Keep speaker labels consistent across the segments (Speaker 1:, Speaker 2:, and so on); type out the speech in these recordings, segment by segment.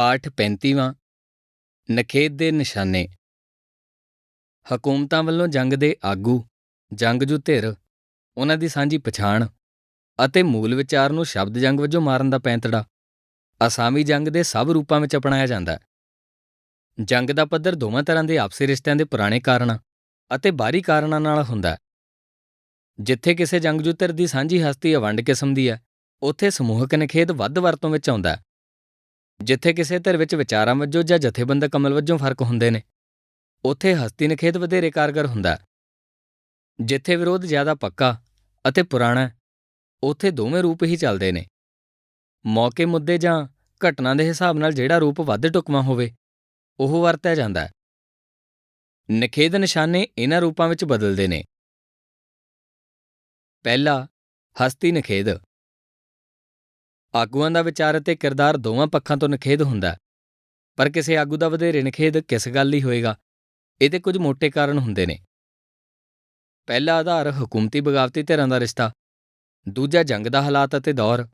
Speaker 1: ਪਾਠ 35ਵਾਂ ਨਖੇਧ ਦੇ ਨਿਸ਼ਾਨੇ। ਹਕੂਮਤਾਂ ਵੱਲੋਂ ਜੰਗ ਦੇ ਆਗੂ ਜੰਗਜੂ ਧਿਰ, ਉਹਨਾਂ ਦੀ ਸਾਂਝੀ ਪਛਾਣ ਅਤੇ ਮੂਲ ਵਿਚਾਰ ਨੂੰ ਸ਼ਬਦ ਜੰਗ ਵਜੋਂ ਮਾਰਨ ਦਾ ਪੈਂਤੜਾ, ਅਸਾਮੀ ਜੰਗ ਦੇ ਸਭ ਰੂਪਾਂ ਵਿੱਚ ਅਪਣਾਇਆ ਜਾਂਦਾ ਹੈ। ਜੰਗ ਦਾ ਪੱਧਰ ਦੋਵਾਂ ਤਰ੍ਹਾਂ ਦੇ ਆਪਸੀ ਰਿਸ਼ਤਿਆਂ ਦੇ ਪੁਰਾਣੇ ਕਾਰਨਾਂ ਅਤੇ ਬਾਹਰੀ ਕਾਰਨਾਂ ਨਾਲ ਹੁੰਦਾ ਹੈ। ਜਿੱਥੇ ਕਿਸੇ ਜੰਗਜੂ ਧਿਰ ਦੀ ਸਾਂਝੀ ਹਸਤੀ ਅਵੰਡ ਕਿਸਮ ਦੀ ਹੈ, ਉੱਥੇ ਸਮੂਹਕ ਨਖੇਧ ਵੱਧ ਵਰਤੋਂ ਵਿੱਚ ਆਉਂਦਾ ਹੈ। ਜਿੱਥੇ ਕਿਸੇ ਧਿਰ ਵਿੱਚ ਵਿਚਾਰਾਂ ਵਜੋਂ ਜਾਂ ਜਥੇਬੰਦਕ ਅਮਲ ਵਜੋਂ ਫ਼ਰਕ ਹੁੰਦੇ ਨੇ, ਉੱਥੇ ਹਸਤੀ ਨਖੇਧ ਵਧੇਰੇ ਕਾਰਗਰ ਹੁੰਦਾ ਜਿੱਥੇ ਵਿਰੋਧ ਜ਼ਿਆਦਾ ਪੱਕਾ ਅਤੇ ਪੁਰਾਣਾ ਉੱਥੇ ਦੋਵੇਂ ਰੂਪ ਹੀ ਚੱਲਦੇ ਨੇ। ਮੌਕੇ ਮੁੱਦੇ ਜਾਂ ਘਟਨਾ ਦੇ ਹਿਸਾਬ ਨਾਲ ਜਿਹੜਾ ਰੂਪ ਵੱਧ ਟੁਕਵਾਂ ਹੋਵੇ, ਉਹ ਵਰਤਿਆ ਜਾਂਦਾ ਹੈ। ਨਖੇਧ ਨਿਸ਼ਾਨੇ ਇਹਨਾਂ ਰੂਪਾਂ ਵਿੱਚ ਬਦਲਦੇ ਨੇ। ਪਹਿਲਾ, ਹਸਤੀ ਨਖੇਧ। ਆਗੂਆਂ ਦਾ ਵਿਚਾਰ ਅਤੇ ਕਿਰਦਾਰ ਦੋਵਾਂ ਪੱਖਾਂ ਤੋਂ ਨਖੇਧ ਹੁੰਦਾ ਪਰ ਕਿਸੇ ਆਗੂ ਦਾ ਵਧੇਰੇ ਨਖੇਧ ਕਿਸ ਗੱਲ ਲਈ ਹੋਏਗਾ? ਇਹਦੇ ਕੁਝ ਮੋٹے ਕਾਰਨ ਹੁੰਦੇ ਨੇ। ਪਹਿਲਾ ਆਧਾਰ ਹਕੂਮਤੀ ਬਗਾਵਤੀ ਧਿਰਾਂ ਦਾ ਰਿਸ਼ਤਾ, ਦੂਜਾ ਜੰਗ ਦਾ ਹਾਲਾਤ ਅਤੇ ਦੌਰ,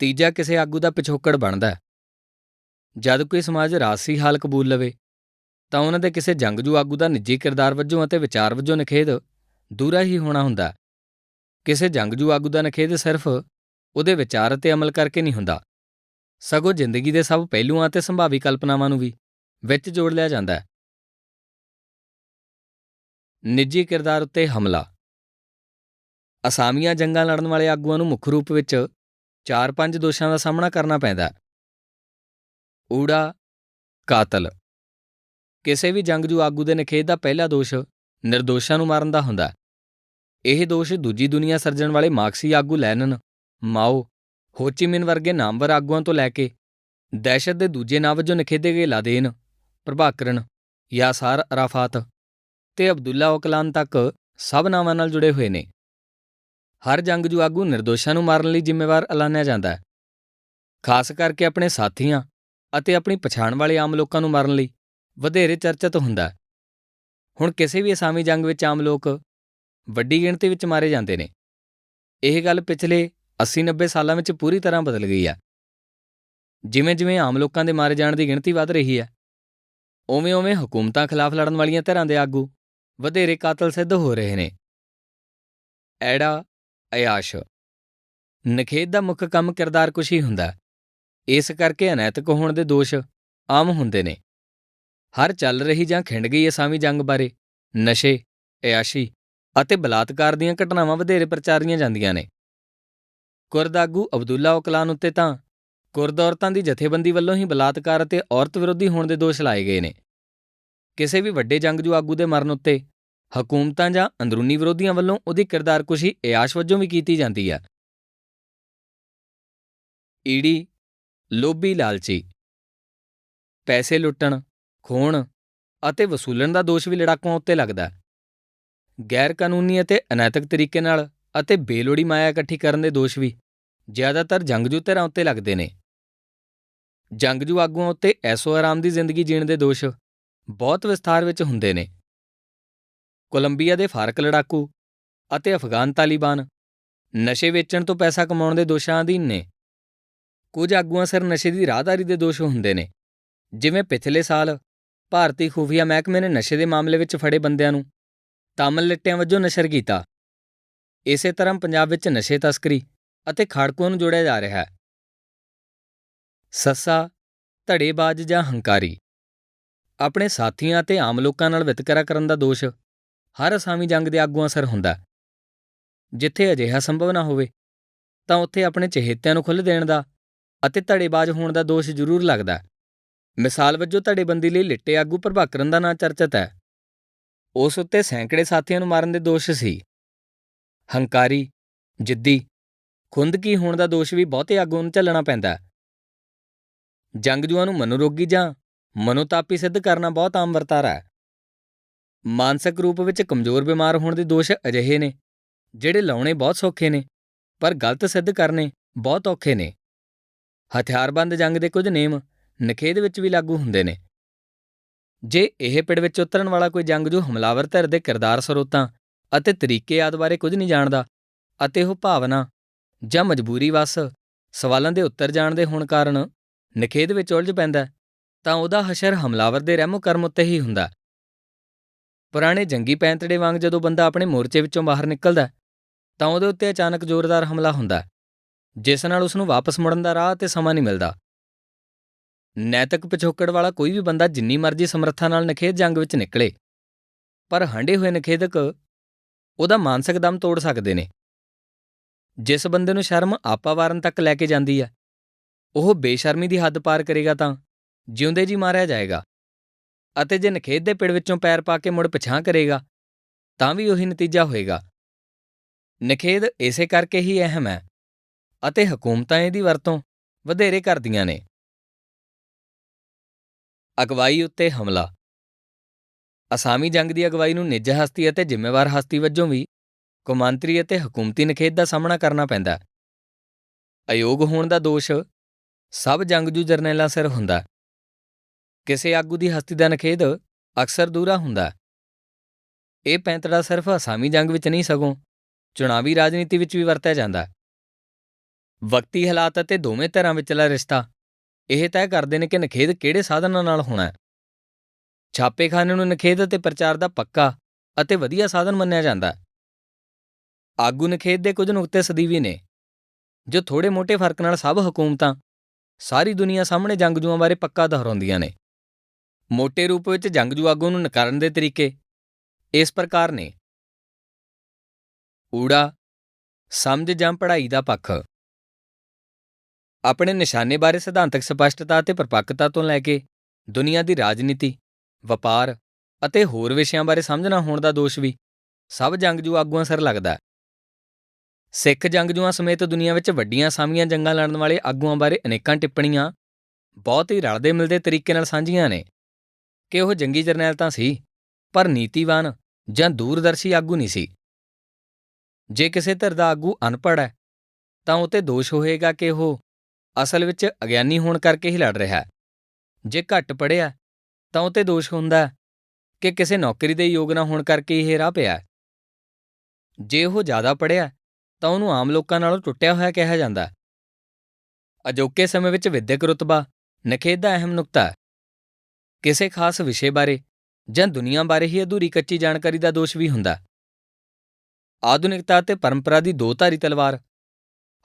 Speaker 1: ਤੀਜਾ ਕਿਸੇ ਆਗੂ ਦਾ ਪਿਛੋਕੜ ਬਣਦਾ ਜਦ ਕੋਈ ਸਮਾਜ ਰਾਸੀ ਹਾਲ ਕਬੂਲ ਲਵੇ, ਤਾਂ ਉਹਨਾਂ ਦੇ ਕਿਸੇ ਜੰਗਜੂ ਆਗੂ ਦਾ ਨਿੱਜੀ ਕਿਰਦਾਰ ਵਜੋਂ ਅਤੇ ਵਿਚਾਰ ਵਜੋਂ ਨਖੇਧ ਦੂਰਾ ਹੀ ਹੋਣਾ ਹੁੰਦਾ ਕਿਸੇ ਜੰਗਜੂ ਆਗੂ ਦਾ ਨਖੇਧ ਸਿਰਫ ਉਹਦੇ ਵਿਚਾਰ ਅਤੇ ਅਮਲ ਕਰਕੇ ਨਹੀਂ ਹੁੰਦਾ। ਸਗੋਂ ਜ਼ਿੰਦਗੀ ਦੇ ਸਭ ਪਹਿਲੂਆਂ ਅਤੇ ਸੰਭਾਵੀ ਕਲਪਨਾਵਾਂ ਨੂੰ ਵੀ ਵਿੱਚ ਜੋੜ ਲਿਆ ਜਾਂਦਾ ਹੈ। ਨਿੱਜੀ ਕਿਰਦਾਰ ਉੱਤੇ ਹਮਲਾ। ਅਸਾਮੀਆਂ ਜੰਗਾਂ ਲੜਨ ਵਾਲੇ ਆਗੂਆਂ ਨੂੰ ਮੁੱਖ ਰੂਪ ਵਿੱਚ 4-5 ਦੋਸ਼ਾਂ ਦਾ ਸਾਹਮਣਾ ਕਰਨਾ ਪੈਂਦਾ ਹੈ। ਊੜਾ, ਕਾਤਲ। ਕਿਸੇ ਵੀ ਜੰਗਜੂ ਆਗੂ ਦੇ ਨਖੇਧ ਦਾ ਪਹਿਲਾ ਦੋਸ਼ ਨਿਰਦੋਸ਼ਾਂ ਨੂੰ ਮਾਰਨ ਦਾ ਹੁੰਦਾ ਹੈ। ਇਹ ਦੋਸ਼ ਦੂਜੀ ਦੁਨੀਆ ਸਿਰਜਣ ਵਾਲੇ ਮਾਰਕਸੀ ਆਗੂ ਲੈਨਨ ਮਾਓ ਹੋਚੀਮਿਨ ਵਰਗੇ ਨਾਮਵਰ ਆਗੂਆਂ ਤੋਂ ਲੈ ਕੇ ਦਹਿਸ਼ਤ ਦੇ ਦੂਜੇ ਨਾਂ ਵਜੋਂ ਨਿਖੇਧੇ ਗਏ ਲਾਦੇਨ, ਪ੍ਰਭਾਕਰਨ, ਯਾਸਾਰ, ਅਰਾਫਾਤ ਤੇ ਅਬਦੁੱਲਾ ਓਕਲਾਨ ਤੱਕ ਸਭ ਨਾਵਾਂ ਨਾਲ ਜੁੜੇ ਹੋਏ ਨੇ। ਹਰ ਜੰਗਜੂ ਆਗੂ ਨਿਰਦੋਸ਼ਾਂ ਨੂੰ ਮਾਰਨ ਲਈ ਜ਼ਿੰਮੇਵਾਰ ਐਲਾਨਿਆ ਜਾਂਦਾ ਹੈ। ਖਾਸ ਕਰਕੇ ਆਪਣੇ ਸਾਥੀਆਂ ਅਤੇ ਆਪਣੀ ਪਛਾਣ ਵਾਲੇ ਆਮ ਲੋਕਾਂ ਨੂੰ ਮਾਰਨ ਲਈ ਵਧੇਰੇ ਚਰਚਿਤ ਹੁੰਦਾ ਹੈ। ਹੁਣ ਕਿਸੇ ਵੀ ਅਸਾਮੀ ਜੰਗ ਵਿੱਚ ਆਮ ਲੋਕ ਵੱਡੀ ਗਿਣਤੀ ਵਿੱਚ ਮਾਰੇ ਜਾਂਦੇ ਨੇ। ਇਹ ਗੱਲ ਪਿਛਲੇ 80-90 ਸਾਲਾਂ ਵਿੱਚ ਪੂਰੀ ਤਰ੍ਹਾਂ ਬਦਲ ਗਈ ਆ। ਜਿਵੇਂ-ਜਿਵੇਂ ਆਮ ਲੋਕਾਂ ਦੇ ਮਾਰੇ ਜਾਣ ਦੀ ਗਿਣਤੀ ਵਧ ਰਹੀ ਹੈ ਉਵੇਂ-ਉਵੇਂ ਹਕੂਮਤਾਂ ਖਿਲਾਫ ਲੜਨ ਵਾਲੀਆਂ ਧਿਰਾਂ ਦੇ ਆਗੂ ਵਧੇਰੇ ਕਾਤਲ ਸਿੱਧ ਹੋ ਰਹੇ ਨੇ। ਐੜਾ ਅਯਾਸ਼। ਨਖੇਦ ਦਾ ਮੁੱਖ ਕੰਮ ਕਿਰਦਾਰ ਕੁਸ਼ੀ ਹੁੰਦਾ। ਇਸ ਕਰਕੇ ਅਨੈਤਿਕ ਹੋਣ ਦੇ ਦੋਸ਼ ਆਮ ਹੁੰਦੇ ਨੇ। ਹਰ ਚੱਲ ਰਹੀ ਜਾਂ ਖਿੰਡ ਗਈ ਅਸਾਮੀ ਜੰਗ ਬਾਰੇ ਨਸ਼ੇ, ਅਯਾਸ਼ੀ ਅਤੇ ਬਲਾਤਕਾਰ ਦੀਆਂ ਘਟਨਾਵਾਂ ਵਧੇਰੇ ਪ੍ਰਚਾਰੀਆਂ ਜਾਂਦੀਆਂ ਨੇ। ਕੁਰਦ ਆਗੂ ਅਬਦੁੱਲਾ ਓਕਲਾਨ ਉੱਤੇ ਤਾਂ ਕੁਰਦ ਔਰਤਾਂ ਦੀ ਜਥੇਬੰਦੀ ਵੱਲੋਂ ਹੀ ਬਲਾਤਕਾਰ ਅਤੇ ਔਰਤ ਵਿਰੋਧੀ ਹੋਣ ਦੇ ਦੋਸ਼ ਲਾਏ ਗਏ ਨੇ। ਕਿਸੇ ਵੀ ਵੱਡੇ ਜੰਗਜੂ ਆਗੂ ਦੇ ਮਰਨ ਉੱਤੇ ਹਕੂਮਤਾਂ ਜਾਂ ਅੰਦਰੂਨੀ ਵਿਰੋਧੀਆਂ ਵੱਲੋਂ ਉਹਦੀ ਕਿਰਦਾਰਕੁਸ਼ੀ ਇਆਸ਼ ਵਜੋਂ ਵੀ ਕੀਤੀ ਜਾਂਦੀ ਹੈ ਈੜੀ ਲੋਭੀ ਲਾਲਚੀ। ਪੈਸੇ ਲੁੱਟਣ ਖੋਣ ਅਤੇ ਵਸੂਲਣ ਦਾ ਦੋਸ਼ ਵੀ ਲੜਾਕੂਆਂ ਉੱਤੇ ਲੱਗਦਾ। ਹੈ ਗੈਰ ਕਾਨੂੰਨੀ ਅਤੇ ਅਨੈਤਿਕ ਤਰੀਕੇ ਨਾਲ ਅਤੇ ਬੇਲੋੜੀ ਮਾਇਆ ਇਕੱਠੀ ਕਰਨ ਦੇ ਦੋਸ਼ ਵੀ। ਜ਼ਿਆਦਾਤਰ ਜੰਗਜੂ ਧਿਰਾਂ ਉੱਤੇ ਲੱਗਦੇ ਨੇ। ਜੰਗਜੂ ਆਗੂਆਂ ਉੱਤੇ ਐਸੋ ਆਰਾਮ ਦੀ ਜ਼ਿੰਦਗੀ ਜੀਣ ਦੇ ਦੋਸ਼ ਬਹੁਤ ਵਿਸਥਾਰ ਵਿੱਚ ਹੁੰਦੇ ਨੇ। ਕੋਲੰਬੀਆ ਦੇ ਫਾਰਕ ਲੜਾਕੂ ਅਤੇ ਅਫਗਾਨ ਤਾਲਿਬਾਨ ਨਸ਼ੇ ਵੇਚਣ ਤੋਂ ਪੈਸਾ ਕਮਾਉਣ ਦੇ ਦੋਸ਼ਾਂ ਅਧੀਨ ਨੇ। ਕੁਝ ਆਗੂਆਂ ਸਿਰ ਨਸ਼ੇ ਦੀ ਰਾਹਦਾਰੀ ਦੇ ਦੋਸ਼ ਹੁੰਦੇ ਨੇ। ਜਿਵੇਂ ਪਿਛਲੇ ਸਾਲ ਭਾਰਤੀ ਖੂਫੀਆ ਮਹਿਕਮੇ ਨੇ ਨਸ਼ੇ ਦੇ ਮਾਮਲੇ ਵਿੱਚ ਫੜੇ ਬੰਦਿਆਂ ਨੂੰ। ਤਾਮਲ ਲਿੱਟਿਆਂ ਵਜੋਂ ਨਸ਼ਰ ਕੀਤਾ। ਇਸੇ ਤਰ੍ਹਾਂ ਪੰਜਾਬ ਵਿੱਚ ਨਸ਼ੇ ਤਸਕਰੀ ਅਤੇ ਖਾੜਕੂਆਂ ਨੂੰ ਜੋੜਿਆ ਜਾ ਰਿਹਾ ਹੈ। ਸੱਸਾ, ਧੜੇਬਾਜ਼ ਜਾਂ ਹੰਕਾਰੀ। ਆਪਣੇ ਸਾਥੀਆਂ ਅਤੇ ਆਮ ਲੋਕਾਂ ਨਾਲ ਵਿਤਕਰਾ ਕਰਨ ਦਾ ਦੋਸ਼ ਹਰ ਅਸਾਮੀ ਜੰਗ ਦੇ ਆਗੂਆਂ ਸਰ ਹੁੰਦਾ ਜਿੱਥੇ ਅਜਿਹਾ ਸੰਭਵ ਨਾ ਹੋਵੇ, ਤਾਂ ਉੱਥੇ ਆਪਣੇ ਚਹੇਤਿਆਂ ਨੂੰ ਖੁੱਲ੍ਹ ਦੇਣ ਦਾ ਅਤੇ ਧੜੇਬਾਜ਼ ਹੋਣ ਦਾ ਦੋਸ਼ ਜ਼ਰੂਰ ਲੱਗਦਾ ਮਿਸਾਲ ਵਜੋਂ ਧੜੇਬੰਦੀ ਲਈ ਲਿੱਟੇ ਆਗੂ ਪ੍ਰਭਾਕਰਨ ਦਾ ਨਾਂ ਚਰਚਿਤ ਹੈ। ਉਸ ਉੱਤੇ ਸੈਂਕੜੇ ਸਾਥੀਆਂ ਨੂੰ ਮਾਰਨ ਦੇ ਦੋਸ਼ ਸੀ। ਹੰਕਾਰੀ, ਜਿੱਦੀ ਖੁੰਦਕੀ ਹੋਣ ਦਾ ਦੋਸ਼ ਵੀ ਬਹੁਤੇ ਆਗੂਆਂ ਨੂੰ ਝੱਲਣਾ ਪੈਂਦਾ ਜੰਗਜੂਆਂ ਨੂੰ ਮਨੋਰੋਗੀ ਜਾਂ ਮਨੋਤਾਪੀ ਸਿੱਧ ਕਰਨਾ ਬਹੁਤ ਆਮ ਵਰਤਾਰਾ ਹੈ। ਮਾਨਸਿਕ ਰੂਪ ਵਿੱਚ ਕਮਜ਼ੋਰ ਬਿਮਾਰ ਹੋਣ ਦੇ ਦੋਸ਼ ਅਜਿਹੇ ਨੇ, ਜਿਹੜੇ ਲਾਉਣੇ ਬਹੁਤ ਸੌਖੇ ਨੇ, ਪਰ ਗਲਤ ਸਿੱਧ ਕਰਨੇ ਬਹੁਤ ਔਖੇ ਨੇ। ਹਥਿਆਰਬੰਦ ਜੰਗ ਦੇ ਕੁਝ ਨਿਯਮ ਨਖੇਦ ਵਿੱਚ ਵੀ ਲਾਗੂ ਹੁੰਦੇ ਨੇ। ਜੇ ਇਹ ਪਿੜ ਵਿੱਚ ਉਤਰਨ ਵਾਲਾ ਕੋਈ ਜੰਗਜੂ ਹਮਲਾਵਰ ਧਿਰ ਦੇ ਕਿਰਦਾਰ ਸਰੋਤਾਂ ਅਤੇ ਤਰੀਕੇ ਆਦ ਬਾਰੇ ਕੁਝ ਨਹੀਂ ਜਾਣਦਾ, ਅਤੇ ਉਹ ਭਾਵਨਾ ਜਾਂ ਮਜਬੂਰੀ ਵਸ ਸਵਾਲਾਂ ਦੇ ਉੱਤਰ ਜਾਣਦੇ ਹੋਣ ਕਾਰਨ ਨਖੇਦ ਵਿੱਚ ਉਲਝ ਪੈਂਦਾ ਤਾਂ ਉਹਦਾ ਹਸ਼ਰ ਹਮਲਾਵਰ ਦੇ ਰਹਿਮੋ ਕਰਮ ਉੱਤੇ ਹੀ ਹੁੰਦਾ ਪੁਰਾਣੇ ਜੰਗੀ ਪੈਂਤੜੇ ਵਾਂਗ ਜਦੋਂ ਬੰਦਾ ਆਪਣੇ ਮੋਰਚੇ ਵਿੱਚੋਂ ਬਾਹਰ ਨਿਕਲਦਾ ਤਾਂ ਉਹਦੇ ਉੱਤੇ ਅਚਾਨਕ ਜ਼ੋਰਦਾਰ ਹਮਲਾ ਹੁੰਦਾ ਜਿਸ ਨਾਲ ਉਸ ਨੂੰ ਵਾਪਸ ਮੁੜਨ ਦਾ ਰਾਹ ਤੇ ਸਮਾਂ ਨਹੀਂ ਮਿਲਦਾ। ਨੈਤਿਕ ਪਿਛੋਕੜ ਵਾਲਾ ਕੋਈ ਵੀ ਬੰਦਾ ਜਿੰਨੀ ਮਰਜ਼ੀ ਸਮਰੱਥਾ ਨਾਲ ਨਖੇਦ ਜੰਗ ਵਿੱਚ ਨਿਕਲੇ, ਪਰ ਹੰਡੇ ਹੋਏ ਨਖੇਦਕ ਉਹਦਾ ਮਾਨਸਿਕ ਦਮ ਤੋੜ ਸਕਦੇ ਨੇ। ਜਿਸ ਬੰਦੇ ਨੂੰ ਸ਼ਰਮ ਆਪਾ ਵਾਰਨ ਤੱਕ ਲੈ ਕੇ ਜਾਂਦੀ ਹੈ ਉਹ ਬੇਸ਼ਰਮੀ ਦੀ ਹੱਦ ਪਾਰ ਕਰੇਗਾ ਤਾਂ ਜਿਉਂਦੇ ਜੀ ਮਾਰਿਆ ਜਾਏਗਾ ਅਤੇ ਜੇ ਨਖੇਦ ਦੇ ਪਿੜ ਵਿੱਚੋਂ ਪੈਰ ਪਾ ਕੇ ਮੁੜ ਪਿਛਾਂ ਕਰੇਗਾ, ਤਾਂ ਵੀ ਉਹੀ ਨਤੀਜਾ ਹੋਏਗਾ। ਨਖੇਦ ਇਸੇ ਕਰਕੇ ਹੀ ਅਹਿਮ ਹੈ ਅਤੇ ਹਕੂਮਤਾਂ ਇਹਦੀ ਵਰਤੋਂ ਵਧੇਰੇ ਕਰਦੀਆਂ ਨੇ। ਅਗਵਾਈ ਉੱਤੇ ਹਮਲਾ ਅਸਾਮੀ ਜੰਗ ਦੀ ਅਗਵਾਈ ਨੂੰ ਨਿੱਜ ਹਸਤੀ ਅਤੇ ਜ਼ਿੰਮੇਵਾਰ ਹਸਤੀ ਵਜੋਂ ਵੀ ਕੌਮਾਂਤਰੀ ਅਤੇ ਹਕੂਮਤੀ ਨਖੇਦ ਦਾ ਸਾਹਮਣਾ ਕਰਨਾ ਪੈਂਦਾ। ਅਯੋਗ ਹੋਣ ਦਾ ਦੋਸ਼ ਸਭ ਜੰਗਜੂ ਜਰਨੈਲਾਂ ਸਿਰ ਹੁੰਦਾ। ਕਿਸੇ ਆਗੂ ਦੀ ਹਸਤੀ ਦਾ ਨਖੇਦ ਅਕਸਰ ਦੂਰਾ ਹੁੰਦਾ। ਇਹ ਪੈਂਤੜਾ ਸਿਰਫ ਅਸਾਮੀ ਜੰਗ ਵਿੱਚ ਨਹੀਂ, ਸਗੋਂ ਚੁਣਾਵੀ ਰਾਜਨੀਤੀ ਵਿੱਚ ਵੀ ਵਰਤਿਆ ਜਾਂਦਾ। ਵਕਤੀ ਹਾਲਾਤ ਅਤੇ ਦੋਵੇਂ ਧਿਰਾਂ ਵਿਚਲਾ ਰਿਸ਼ਤਾ, ਇਹ ਤੈਅ ਕਰਦੇ ਨੇ ਕਿ ਨਖੇਦ ਕਿਹੜੇ ਸਾਧਨਾਂ ਨਾਲ ਹੋਣਾ ਹੈ। ਛਾਪੇਖਾਨੇ ਨੂੰ ਨਖੇਦ ਅਤੇ ਪ੍ਰਚਾਰ ਦਾ ਪੱਕਾ ਅਤੇ ਵਧੀਆ ਸਾਧਨ ਮੰਨਿਆ ਜਾਂਦਾ ਹੈ। ਆਗੂ ਨਖੇਦ ਦੇ ਕੁਝ ਨੁਕਤੇ ਸਦੀਵੀ ਨੇ, ਜੋ ਥੋੜੇ-ਮੋਟੇ ਫ਼ਰਕ ਨਾਲ ਸਭ ਹਕੂਮਤਾਂ, ਸਾਰੀ ਦੁਨੀਆ ਸਾਹਮਣੇ ਜੰਗਜੂਆਂ ਬਾਰੇ ਪੱਕਾ ਦੁਹਰਾਉਂਦੀਆਂ ਨੇ। ਮੋਟੇ ਰੂਪ ਵਿੱਚ ਜੰਗਜੂ ਆਗੂ ਨੂੰ ਨਕਾਰਨ ਦੇ ਤਰੀਕੇ ਇਸ ਪ੍ਰਕਾਰ ਨੇ। ਊੜਾ, ਸਮਝ ਜਾਂ ਪੜ੍ਹਾਈ ਦਾ ਪੱਖ। ਆਪਣੇ ਨਿਸ਼ਾਨੇ ਬਾਰੇ ਸਿਧਾਂਤਕ ਸਪਸ਼ਟਤਾ ਅਤੇ ਪਰਪੱਕਤਾ ਤੋਂ ਲੈ ਕੇ ਦੁਨੀਆ ਦੀ ਰਾਜਨੀਤੀ ਵਪਾਰ ਅਤੇ ਹੋਰ ਵਿਸ਼ਿਆਂ ਬਾਰੇ ਸਮਝਣਾ ਹੋਣ ਦਾ ਦੋਸ਼ ਵੀ। ਸਭ ਜੰਗਜੂ ਆਗੂਆਂ ਸਿਰ ਲੱਗਦਾ ਹੈ। ਸਿੱਖ ਜੰਗਜੂਆਂ ਸਮੇਤ ਦੁਨੀਆ ਵਿੱਚ ਵੱਡੀਆਂ ਸਾਮੀਆਂ ਜੰਗਾਂ ਲੜਨ ਵਾਲੇ ਆਗੂਆਂ ਬਾਰੇ ਅਨੇਕਾਂ ਟਿੱਪਣੀਆਂ ਬਹੁਤ ਹੀ ਰਲਦੇ ਮਿਲਦੇ ਤਰੀਕੇ ਨਾਲ ਸਾਂਝੀਆਂ ਨੇ। ਕਿ ਉਹ ਜੰਗੀ ਜਰਨੈਲ ਤਾਂ ਸੀ, ਪਰ ਨੀਤੀਵਾਨ ਜਾਂ ਦੂਰਦਰਸ਼ੀ ਆਗੂ ਨਹੀਂ ਸੀ। ਜੇ ਕਿਸੇ ਧਿਰ ਦਾ ਆਗੂ ਅਨਪੜ੍ਹ ਹੈ, ਤਾਂ ਉਹ ਤੇ ਦੋਸ਼ ਹੋਏਗਾ ਕਿ ਉਹ ਅਸਲ ਵਿੱਚ ਅਗਿਆਨੀ ਹੋਣ ਕਰਕੇ ਹੀ ਲੜ ਰਿਹਾ ਹੈ। ਜੇ ਘੱਟ ਪੜ੍ਹਿਆ ਤਾਂ ਉਹ ਤੇ ਦੋਸ਼ ਹੁੰਦਾ ਕਿ ਕਿਸੇ ਨੌਕਰੀ ਦੇ ਯੋਗ ਨਾ ਹੋਣ ਕਰਕੇ ਇਹ ਰਾਹ ਪਿਆ ਜੇ ਉਹ ਜ਼ਿਆਦਾ ਪੜ੍ਹਿਆ ਤਾਂ ਉਹਨੂੰ ਆਮ ਲੋਕਾਂ ਨਾਲੋਂ ਟੁੱਟਿਆ ਹੋਇਆ ਕਿਹਾ ਜਾਂਦਾ ਅਜੋਕੇ ਸਮੇਂ ਵਿੱਚ ਵਿਦਿਅਕ ਰੁਤਬਾ ਨਖੇਦ ਦਾ ਅਹਿਮ ਨੁਕਤਾ ਹੈ। ਕਿਸੇ ਖਾਸ ਵਿਸ਼ੇ ਬਾਰੇ ਜਾਂ ਦੁਨੀਆ ਬਾਰੇ ਹੀ ਅਧੂਰੀ ਕੱਚੀ ਜਾਣਕਾਰੀ ਦਾ ਦੋਸ਼ ਵੀ ਹੁੰਦਾ ਆਧੁਨਿਕਤਾ ਅਤੇ ਪਰੰਪਰਾ ਦੀ ਦੋ ਧਾਰੀ ਤਲਵਾਰ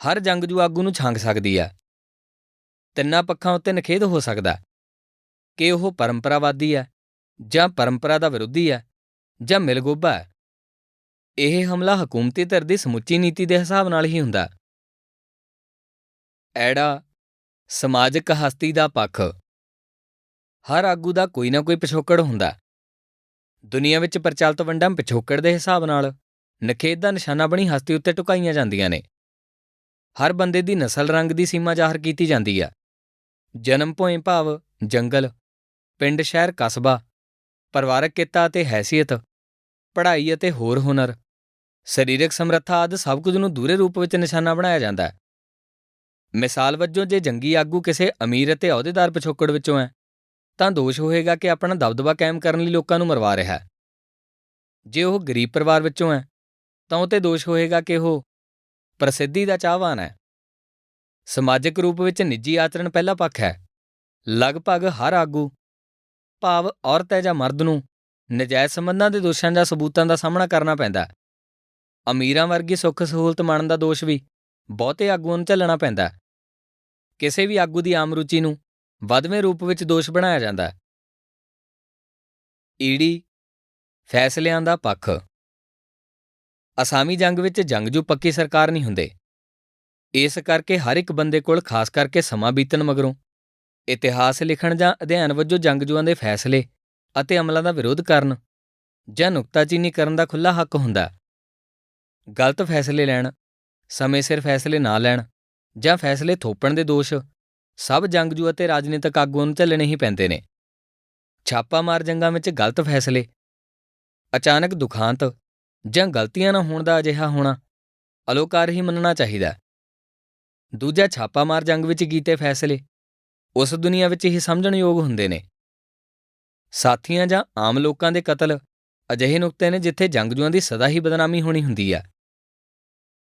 Speaker 1: ਹਰ ਜੰਗਜੂ ਆਗੂ ਨੂੰ ਛਾਂਗ ਸਕਦੀ ਹੈ। ਤਿੰਨਾਂ ਪੱਖਾਂ ਉੱਤੇ ਨਖੇਦ ਹੋ ਸਕਦਾ ਕਿ ਉਹ ਪਰੰਪਰਾਵਾਦੀ ਹੈ ਜਾਂ ਪਰੰਪਰਾ ਦਾ ਵਿਰੋਧੀ ਹੈ ਜਾਂ ਮਿਲਗੋਬਾ ਹੈ? ਇਹ ਹਮਲਾ ਹਕੂਮਤੀ ਧਿਰ ਦੀ ਸਮੁੱਚੀ ਨੀਤੀ ਦੇ ਹਿਸਾਬ ਨਾਲ ਹੀ ਹੁੰਦਾ। ਐੜਾ ਸਮਾਜਿਕ ਹਸਤੀ ਦਾ ਪੱਖ। ਹਰ ਆਗੂ ਦਾ ਕੋਈ ਨਾ ਕੋਈ ਪਿਛੋਕੜ ਹੁੰਦਾ। ਦੁਨੀਆ ਵਿੱਚ ਪ੍ਰਚਲਿਤ ਵੰਡਾਂ ਪਿਛੋਕੜ ਦੇ ਹਿਸਾਬ ਨਾਲ ਨਖੇਦ ਦਾ ਨਿਸ਼ਾਨਾ ਬਣੀ ਹਸਤੀ ਉੱਤੇ ਟੁਕਾਈਆਂ ਜਾਂਦੀਆਂ ਨੇ। ਹਰ ਬੰਦੇ ਦੀ ਨਸਲ ਰੰਗ ਦੀ ਸੀਮਾ ਜ਼ਾਹਰ ਕੀਤੀ ਜਾਂਦੀ ਹੈ ਜਨਮ ਭੋਏ ਭਾਵ ਜੰਗਲ। ਪਿੰਡ ਸ਼ਹਿਰ ਕਸਬਾ, ਪਰਿਵਾਰਕ ਕਿੱਤਾ ਅਤੇ ਹੈਸੀਅਤ, ਪੜ੍ਹਾਈ ਅਤੇ ਹੋਰ ਹੁਨਰ, ਸਰੀਰਕ ਸਮਰੱਥਾ ਆਦਿ ਸਭ ਕੁਝ ਨੂੰ ਦੂਰੇ ਰੂਪ ਵਿੱਚ ਨਿਸ਼ਾਨਾ ਬਣਾਇਆ ਜਾਂਦਾ ਹੈ। ਮਿਸਾਲ ਵਜੋਂ ਜੇ ਜੰਗੀ ਆਗੂ ਕਿਸੇ ਅਮੀਰ ਅਤੇ ਅਹੁਦੇਦਾਰ ਪਿਛੋਕੜ ਵਿੱਚੋਂ ਹੈ, ਤਾਂ ਦੋਸ਼ ਹੋਏਗਾ ਕਿ ਆਪਣਾ ਦਬਦਬਾ ਕਾਇਮ ਕਰਨ ਲਈ ਲੋਕਾਂ ਨੂੰ ਮਰਵਾ ਰਿਹਾ ਹੈ। ਜੇ ਉਹ ਗਰੀਬ ਪਰਿਵਾਰ ਵਿੱਚੋਂ ਹੈ, ਤਾਂ ਉਹ ਤੇ ਦੋਸ਼ ਹੋਏਗਾ ਕਿ ਉਹ ਪ੍ਰਸਿੱਧੀ ਦਾ ਚਾਹਵਾਨ ਹੈ। ਸਮਾਜਿਕ ਰੂਪ ਵਿੱਚ ਨਿੱਜੀ ਆਚਰਣ ਪਹਿਲਾ ਪੱਖ ਹੈ। ਲਗਭਗ ਹਰ ਆਗੂ ਭਾਵ ਔਰਤ ਹੈ ਜਾਂ ਮਰਦ ਨੂੰ ਨਜਾਇਜ਼ ਸੰਬੰਧਾਂ ਦੇ ਦੋਸ਼ਾਂ ਜਾਂ ਸਬੂਤਾਂ ਦਾ ਸਾਹਮਣਾ ਕਰਨਾ ਪੈਂਦਾ ਅਮੀਰਾਂ ਵਰਗੀ ਸੁੱਖ ਸਹੂਲਤ ਮਾਣਨ ਦਾ ਦੋਸ਼ ਵੀ ਬਹੁਤੇ ਆਗੂਆਂ ਨੂੰ ਝੱਲਣਾ ਪੈਂਦਾ ਕਿਸੇ ਵੀ ਆਗੂ ਦੀ ਆਮ ਰੁਚੀ ਨੂੰ ਵਧਵੇਂ ਰੂਪ ਵਿੱਚ ਦੋਸ਼ ਬਣਾਇਆ ਜਾਂਦਾ ਹੈ। ਈਡੀ ਫੈਸਲਿਆਂ ਦਾ ਪੱਖ ਅਸਾਮੀ ਜੰਗ ਵਿੱਚ ਜੰਗਜੂ ਪੱਕੀ ਸਰਕਾਰ ਨਹੀਂ ਹੁੰਦੇ। ਇਸ ਕਰਕੇ ਹਰ ਇੱਕ ਬੰਦੇ ਕੋਲ ਖਾਸ ਕਰਕੇ ਸਮਾਂ ਬੀਤਣ ਮਗਰੋਂ ਇਤਿਹਾਸ ਲਿਖਣ ਜਾਂ ਅਧਿਐਨ ਵਜੋਂ ਜੰਗਜੂਆਂ ਦੇ ਫੈਸਲੇ ਅਤੇ ਅਮਲਾਂ ਦਾ ਵਿਰੋਧ ਕਰਨ ਜਾਂ ਨੁਕਤਾਚੀਨੀ ਕਰਨ ਦਾ ਖੁੱਲ੍ਹਾ ਹੱਕ ਹੁੰਦਾ ਗਲਤ ਫੈਸਲੇ ਲੈਣ, ਸਮੇਂ ਸਿਰ ਫੈਸਲੇ ਨਾ ਲੈਣ ਜਾਂ ਫੈਸਲੇ ਥੋਪਣ ਦੇ ਦੋਸ਼ ਸਭ ਜੰਗਜੂ ਅਤੇ ਰਾਜਨੀਤਿਕ ਆਗੂਆਂ ਨੂੰ ਝੱਲਣੇ ਹੀ ਪੈਂਦੇ ਨੇ। ਛਾਪਾਮਾਰ ਜੰਗਾਂ ਵਿੱਚ ਗਲਤ ਫੈਸਲੇ, ਅਚਾਨਕ ਦੁਖਾਂਤ ਜਾਂ ਗਲਤੀਆਂ ਨਾ ਹੋਣ ਦਾ ਅਜਿਹਾ ਹੋਣਾ ਅਲੋਕਾਰ ਹੀ ਮੰਨਣਾ ਚਾਹੀਦਾ ਦੂਜਾ ਛਾਪਾਮਾਰ ਜੰਗ ਵਿੱਚ ਕੀਤੇ ਫੈਸਲੇ ਉਸ ਦੁਨੀਆ ਵਿੱਚ ਹੀ ਸਮਝਣਯੋਗ ਹੁੰਦੇ ਨੇ। ਸਾਥੀਆਂ ਜਾਂ ਆਮ ਲੋਕਾਂ ਦੇ ਕਤਲ ਅਜਿਹੇ ਨੁਕਤੇ ਨੇ ਜਿੱਥੇ ਜੰਗਜੂਆਂ ਦੀ ਸਦਾ ਹੀ ਬਦਨਾਮੀ ਹੋਣੀ ਹੁੰਦੀ ਆ।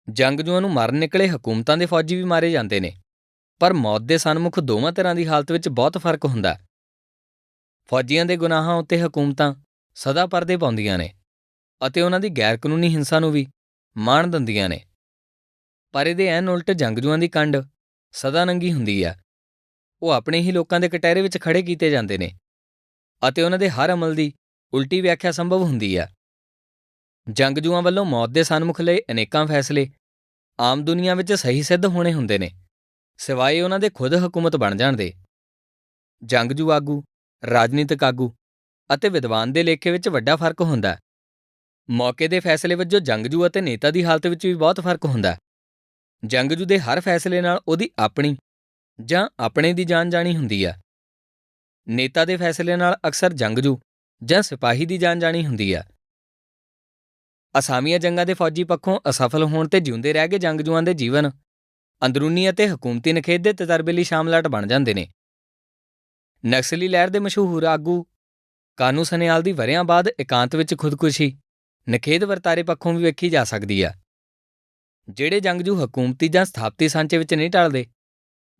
Speaker 1: ਜੰਗਜੂਆਂ ਨੂੰ ਮਾਰਨ ਨਿਕਲੇ ਹਕੂਮਤਾਂ ਦੇ ਫੌਜੀ ਵੀ ਮਾਰੇ ਜਾਂਦੇ ਨੇ, ਪਰ ਮੌਤ ਦੇ ਸਨਮੁਖ ਦੋਵਾਂ ਤਰ੍ਹਾਂ ਦੀ ਹਾਲਤ ਵਿੱਚ ਬਹੁਤ ਫ਼ਰਕ ਹੁੰਦਾ। ਫੌਜੀਆਂ ਦੇ ਗੁਨਾਹਾਂ ਉੱਤੇ ਹਕੂਮਤਾਂ ਸਦਾ ਪਰਦੇ ਪਾਉਂਦੀਆਂ ਨੇ ਅਤੇ ਉਹਨਾਂ ਦੀ ਗੈਰ ਕਾਨੂੰਨੀ ਹਿੰਸਾ ਨੂੰ ਵੀ ਮਾਣ ਦਿੰਦੀਆਂ ਨੇ। ਪਰ ਇਹਦੇ ਐਨ ਉਲਟ ਜੰਗਜੂਆਂ ਦੀ ਕੰਡ ਸਦਾ ਨੰਗੀ ਹੁੰਦੀ ਆ। ਉਹ ਆਪਣੇ ਹੀ ਲੋਕਾਂ ਦੇ ਕਟਹਿਰੇ ਵਿੱਚ ਖੜੇ ਕੀਤੇ ਜਾਂਦੇ ਨੇ ਅਤੇ ਉਹਨਾਂ ਦੇ ਹਰ ਅਮਲ ਦੀ ਉਲਟੀ ਵਿਆਖਿਆ ਸੰਭਵ ਹੁੰਦੀ ਆ। ਜੰਗਜੂਆਂ ਵੱਲੋਂ ਮੌਤ ਦੇ ਸਨਮੁਖ ਲਈ ਅਨੇਕਾਂ ਫੈਸਲੇ ਆਮ ਦੁਨੀਆ ਵਿੱਚ ਸਹੀ ਸਿੱਧ ਹੋਣੇ ਹੁੰਦੇ ਨੇ, ਸਿਵਾਏ ਉਹਨਾਂ ਦੇ ਖੁਦ ਹਕੂਮਤ ਬਣ ਜਾਣ ਦੇ। ਜੰਗਜੂ ਆਗੂ, ਰਾਜਨੀਤਿਕ ਆਗੂ ਅਤੇ ਵਿਦਵਾਨ ਦੇ ਲੇਖੇ ਵਿੱਚ ਵੱਡਾ ਫ਼ਰਕ ਹੁੰਦਾ। ਮੌਕੇ ਦੇ ਫੈਸਲੇ ਵਜੋਂ ਜੰਗਜੂ ਅਤੇ ਨੇਤਾ ਦੀ ਹਾਲਤ ਵਿੱਚ ਵੀ ਬਹੁਤ ਫ਼ਰਕ ਹੁੰਦਾ। ਜੰਗਜੂ ਦੇ ਹਰ ਫੈਸਲੇ ਨਾਲ ਉਹਦੀ ਆਪਣੀ ਜਾਂ ਆਪਣੇ ਦੀ ਜਾਨ ਜਾਣੀ ਹੁੰਦੀ ਆ। ਨੇਤਾ ਦੇ ਫੈਸਲੇ ਨਾਲ ਅਕਸਰ ਜੰਗਜੂ ਜਾਂ ਸਿਪਾਹੀ ਦੀ ਜਾਨ ਜਾਣੀ ਹੁੰਦੀ ਆ। ਅਸਾਮੀਆਂ ਜੰਗਾਂ ਦੇ ਫੌਜੀ ਪੱਖੋਂ ਅਸਫਲ ਹੋਣ ਤੇ ਜਿਉਂਦੇ ਰਹਿ ਗਏ ਜੰਗਜੂਆਂ ਦੇ ਜੀਵਨ ਅੰਦਰੂਨੀ ਅਤੇ ਹਕੂਮਤੀ ਨਖੇਦ ਦੇ ਤਜਰਬੇ ਲਈ ਸ਼ਾਮਲਾਟ ਬਣ ਜਾਂਦੇ ਨੇ। ਨਕਸਲੀ ਲਹਿਰ ਦੇ ਮਸ਼ਹੂਰ ਆਗੂ ਕਾਨੂ ਸਨਿਆਲ ਦੀ ਵਰਿਆਂ ਬਾਅਦ ਇਕਾਂਤ ਵਿੱਚ ਖੁਦਕੁਸ਼ੀ ਨਖੇਦ ਵਰਤਾਰੇ ਪੱਖੋਂ ਵੀ ਵੇਖੀ ਜਾ ਸਕਦੀ ਆ। ਜਿਹੜੇ ਜੰਗਜੂ ਹਕੂਮਤੀ ਜਾਂ ਸਥਾਪਤੀ ਸਾਂਚੇ ਵਿੱਚ ਨਹੀਂ ਟਲਦੇ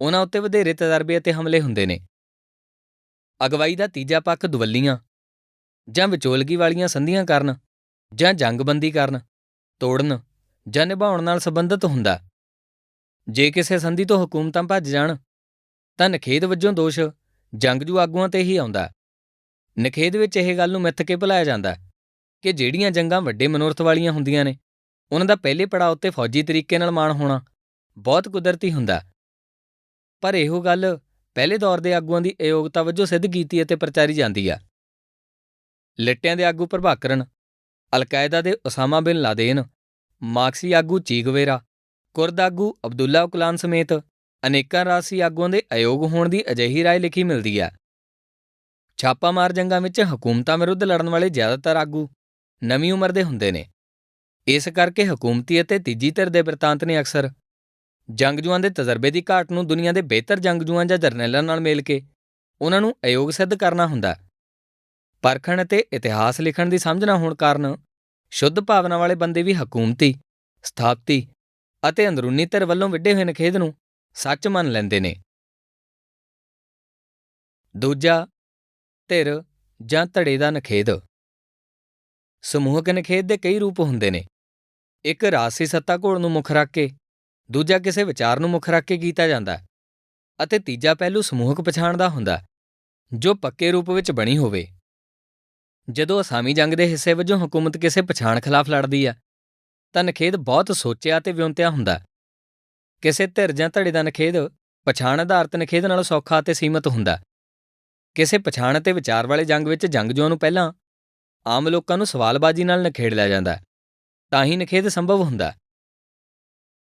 Speaker 1: ਉਹਨਾਂ ਉੱਤੇ ਵਧੇਰੇ ਤਜਰਬੇ ਅਤੇ ਹਮਲੇ ਹੁੰਦੇ ਨੇ। ਅਗਵਾਈ ਦਾ ਤੀਜਾ ਪੱਖ ਦੁਵੱਲੀਆਂ, ਜਾਂ ਵਿਚੋਲਗੀ ਵਾਲੀਆਂ ਸੰਧੀਆਂ ਕਰਨ, ਜਾਂ ਜੰਗਬੰਦੀ ਕਰਨ, ਤੋੜਨ, ਜਾਂ ਨਿਭਾਉਣ ਨਾਲ ਸੰਬੰਧਿਤ ਹੁੰਦਾ। ਜੇ ਕਿਸੇ ਸੰਧੀ ਤੋਂ ਹਕੂਮਤਾਂ ਭੱਜ ਜਾਣ, ਤਾਂ ਨਖੇਦ ਵਜੋਂ ਦੋਸ਼ ਜੰਗਜੂ ਆਗੂਆਂ ਤੇ ਹੀ ਆਉਂਦਾ। ਨਖੇਦ ਵਿੱਚ ਇਹ ਗੱਲ ਨੂੰ ਮਿੱਥ ਕੇ ਭੁਲਾਇਆ ਜਾਂਦਾ ਕਿ ਜਿਹੜੀਆਂ ਜੰਗਾਂ ਵੱਡੇ ਮਨੋਰਥ ਵਾਲੀਆਂ ਹੁੰਦੀਆਂ ਨੇ, ਉਹਨਾਂ ਦਾ ਪਹਿਲੇ ਪੜਾਅ ਉੱਤੇ ਫੌਜੀ ਤਰੀਕੇ ਨਾਲ ਮਾਣ ਹੋਣਾ ਬਹੁਤ ਕੁਦਰਤੀ ਹੁੰਦਾ। ਪਰ ਇਹੋ ਗੱਲ ਪਹਿਲੇ ਦੌਰ ਦੇ ਆਗੂਆਂ ਦੀ ਅਯੋਗਤਾ ਵਜੋਂ ਸਿੱਧ ਕੀਤੀ ਅਤੇ ਪ੍ਰਚਾਰੀ ਜਾਂਦੀ ਆ। ਲਿੱਟਿਆਂ ਦੇ ਆਗੂ ਪ੍ਰਭਾਕਰਨ, ਅਲ-ਕਾਇਦਾ ਦੇ ਉਸਾਮਾ ਬਿਨ ਲਾਦੇਨ ਮਾਰਕਸੀ ਆਗੂ ਚੀਗਵੇਰਾ ਕੁਰਦ ਆਗੂ ਅਬਦੁੱਲਾ ਉਕਲਾਨ ਸਮੇਤ ਅਨੇਕਾਂ ਰਾਸੀ ਆਗੂਆਂ ਦੇ ਅਯੋਗ ਹੋਣ ਦੀ ਅਜਿਹੀ ਰਾਏ ਲਿਖੀ ਮਿਲਦੀ ਆ। ਛਾਪਾਮਾਰ ਜੰਗਾਂ ਵਿੱਚ ਹਕੂਮਤਾਂ ਵਿਰੁੱਧ ਲੜਨ ਵਾਲੇ ਜ਼ਿਆਦਾਤਰ ਆਗੂ ਨਵੀਂ ਉਮਰ ਦੇ ਹੁੰਦੇ ਨੇ। ਇਸ ਕਰਕੇ ਹਕੂਮਤੀ ਅਤੇ ਤੀਜੀ ਧਿਰ ਦੇ ਬਿਰਤਾਂਤ ਨੇ ਅਕਸਰ ਜੰਗਜੂਆਂ ਦੇ ਤਜਰਬੇ ਦੀ ਘਾਟ ਨੂੰ ਦੁਨੀਆ ਦੇ ਬਿਹਤਰ ਜੰਗਜੂਆਂ ਜਾਂ ਜਰਨੈਲਾਂ ਨਾਲ ਮੇਲ ਕੇ ਉਹਨਾਂ ਨੂੰ ਅਯੋਗ ਸਿੱਧ ਕਰਨਾ ਹੁੰਦਾ। ਪਰਖਣ ਅਤੇ ਇਤਿਹਾਸ ਲਿਖਣ ਦੀ ਸਮਝ ਨਾ ਹੋਣ ਕਾਰਨ ਸ਼ੁੱਧ ਭਾਵਨਾ ਵਾਲੇ ਬੰਦੇ ਵੀ ਹਕੂਮਤੀ, ਸਥਾਪਤੀ ਅਤੇ ਅੰਦਰੂਨੀ ਧਿਰ ਵੱਲੋਂ ਵਿੱਢੇ ਹੋਏ ਨਖੇਦ ਨੂੰ ਸੱਚ ਮੰਨ ਲੈਂਦੇ ਨੇ। ਦੂਜਾ, ਧਿਰ ਜਾਂ ਧੜੇ ਦਾ ਨਖੇਦ ਸਮੂਹਕ ਨਖੇਦ ਦੇ ਕਈ ਰੂਪ ਹੁੰਦੇ ਨੇ। ਇੱਕ ਰਾਸੀ ਸੱਤਾ ਘੋਲ ਨੂੰ ਮੁੱਖ ਰੱਖ ਕੇ ਦੂਜਾ ਕਿਸੇ ਵਿਚਾਰ ਨੂੰ ਮੁੱਖ ਰੱਖ ਕੇ ਕੀਤਾ ਜਾਂਦਾ ਅਤੇ ਤੀਜਾ ਪਹਿਲੂ ਸਮੂਹਕ ਪਛਾਣ ਦਾ ਹੁੰਦਾ ਜੋ ਪੱਕੇ ਰੂਪ ਵਿੱਚ ਬਣੀ ਹੋਵੇ। ਜਦੋਂ ਅਸਾਮੀ ਜੰਗ ਦੇ ਹਿੱਸੇ ਵਜੋਂ ਹਕੂਮਤ ਕਿਸੇ ਪਛਾਣ ਖਿਲਾਫ ਲੜਦੀ ਆ, ਤਾਂ ਨਖੇਦ ਬਹੁਤ ਸੋਚਿਆ ਤੇ ਵਿਉਂਤਿਆ ਹੁੰਦਾ ਕਿਸੇ ਧਿਰ ਜਾਂ ਧੜੇ ਦਾ ਨਖੇਦ ਪਛਾਣ ਆਧਾਰਿਤ ਨਖੇਦ ਨਾਲੋਂ ਸੌਖਾ ਅਤੇ ਸੀਮਤ ਹੁੰਦਾ ਕਿਸੇ ਪਛਾਣ ਅਤੇ ਵਿਚਾਰ ਵਾਲੇ ਜੰਗ ਵਿੱਚ ਜੰਗਜੂਆਂ ਨੂੰ ਪਹਿਲਾਂ ਆਮ ਲੋਕਾਂ ਨੂੰ ਸਵਾਲਬਾਜ਼ੀ ਨਾਲ ਨਖੇੜ ਲਿਆ ਜਾਂਦਾ ਤਾਂ ਹੀ ਨਖੇਦ ਸੰਭਵ ਹੁੰਦਾ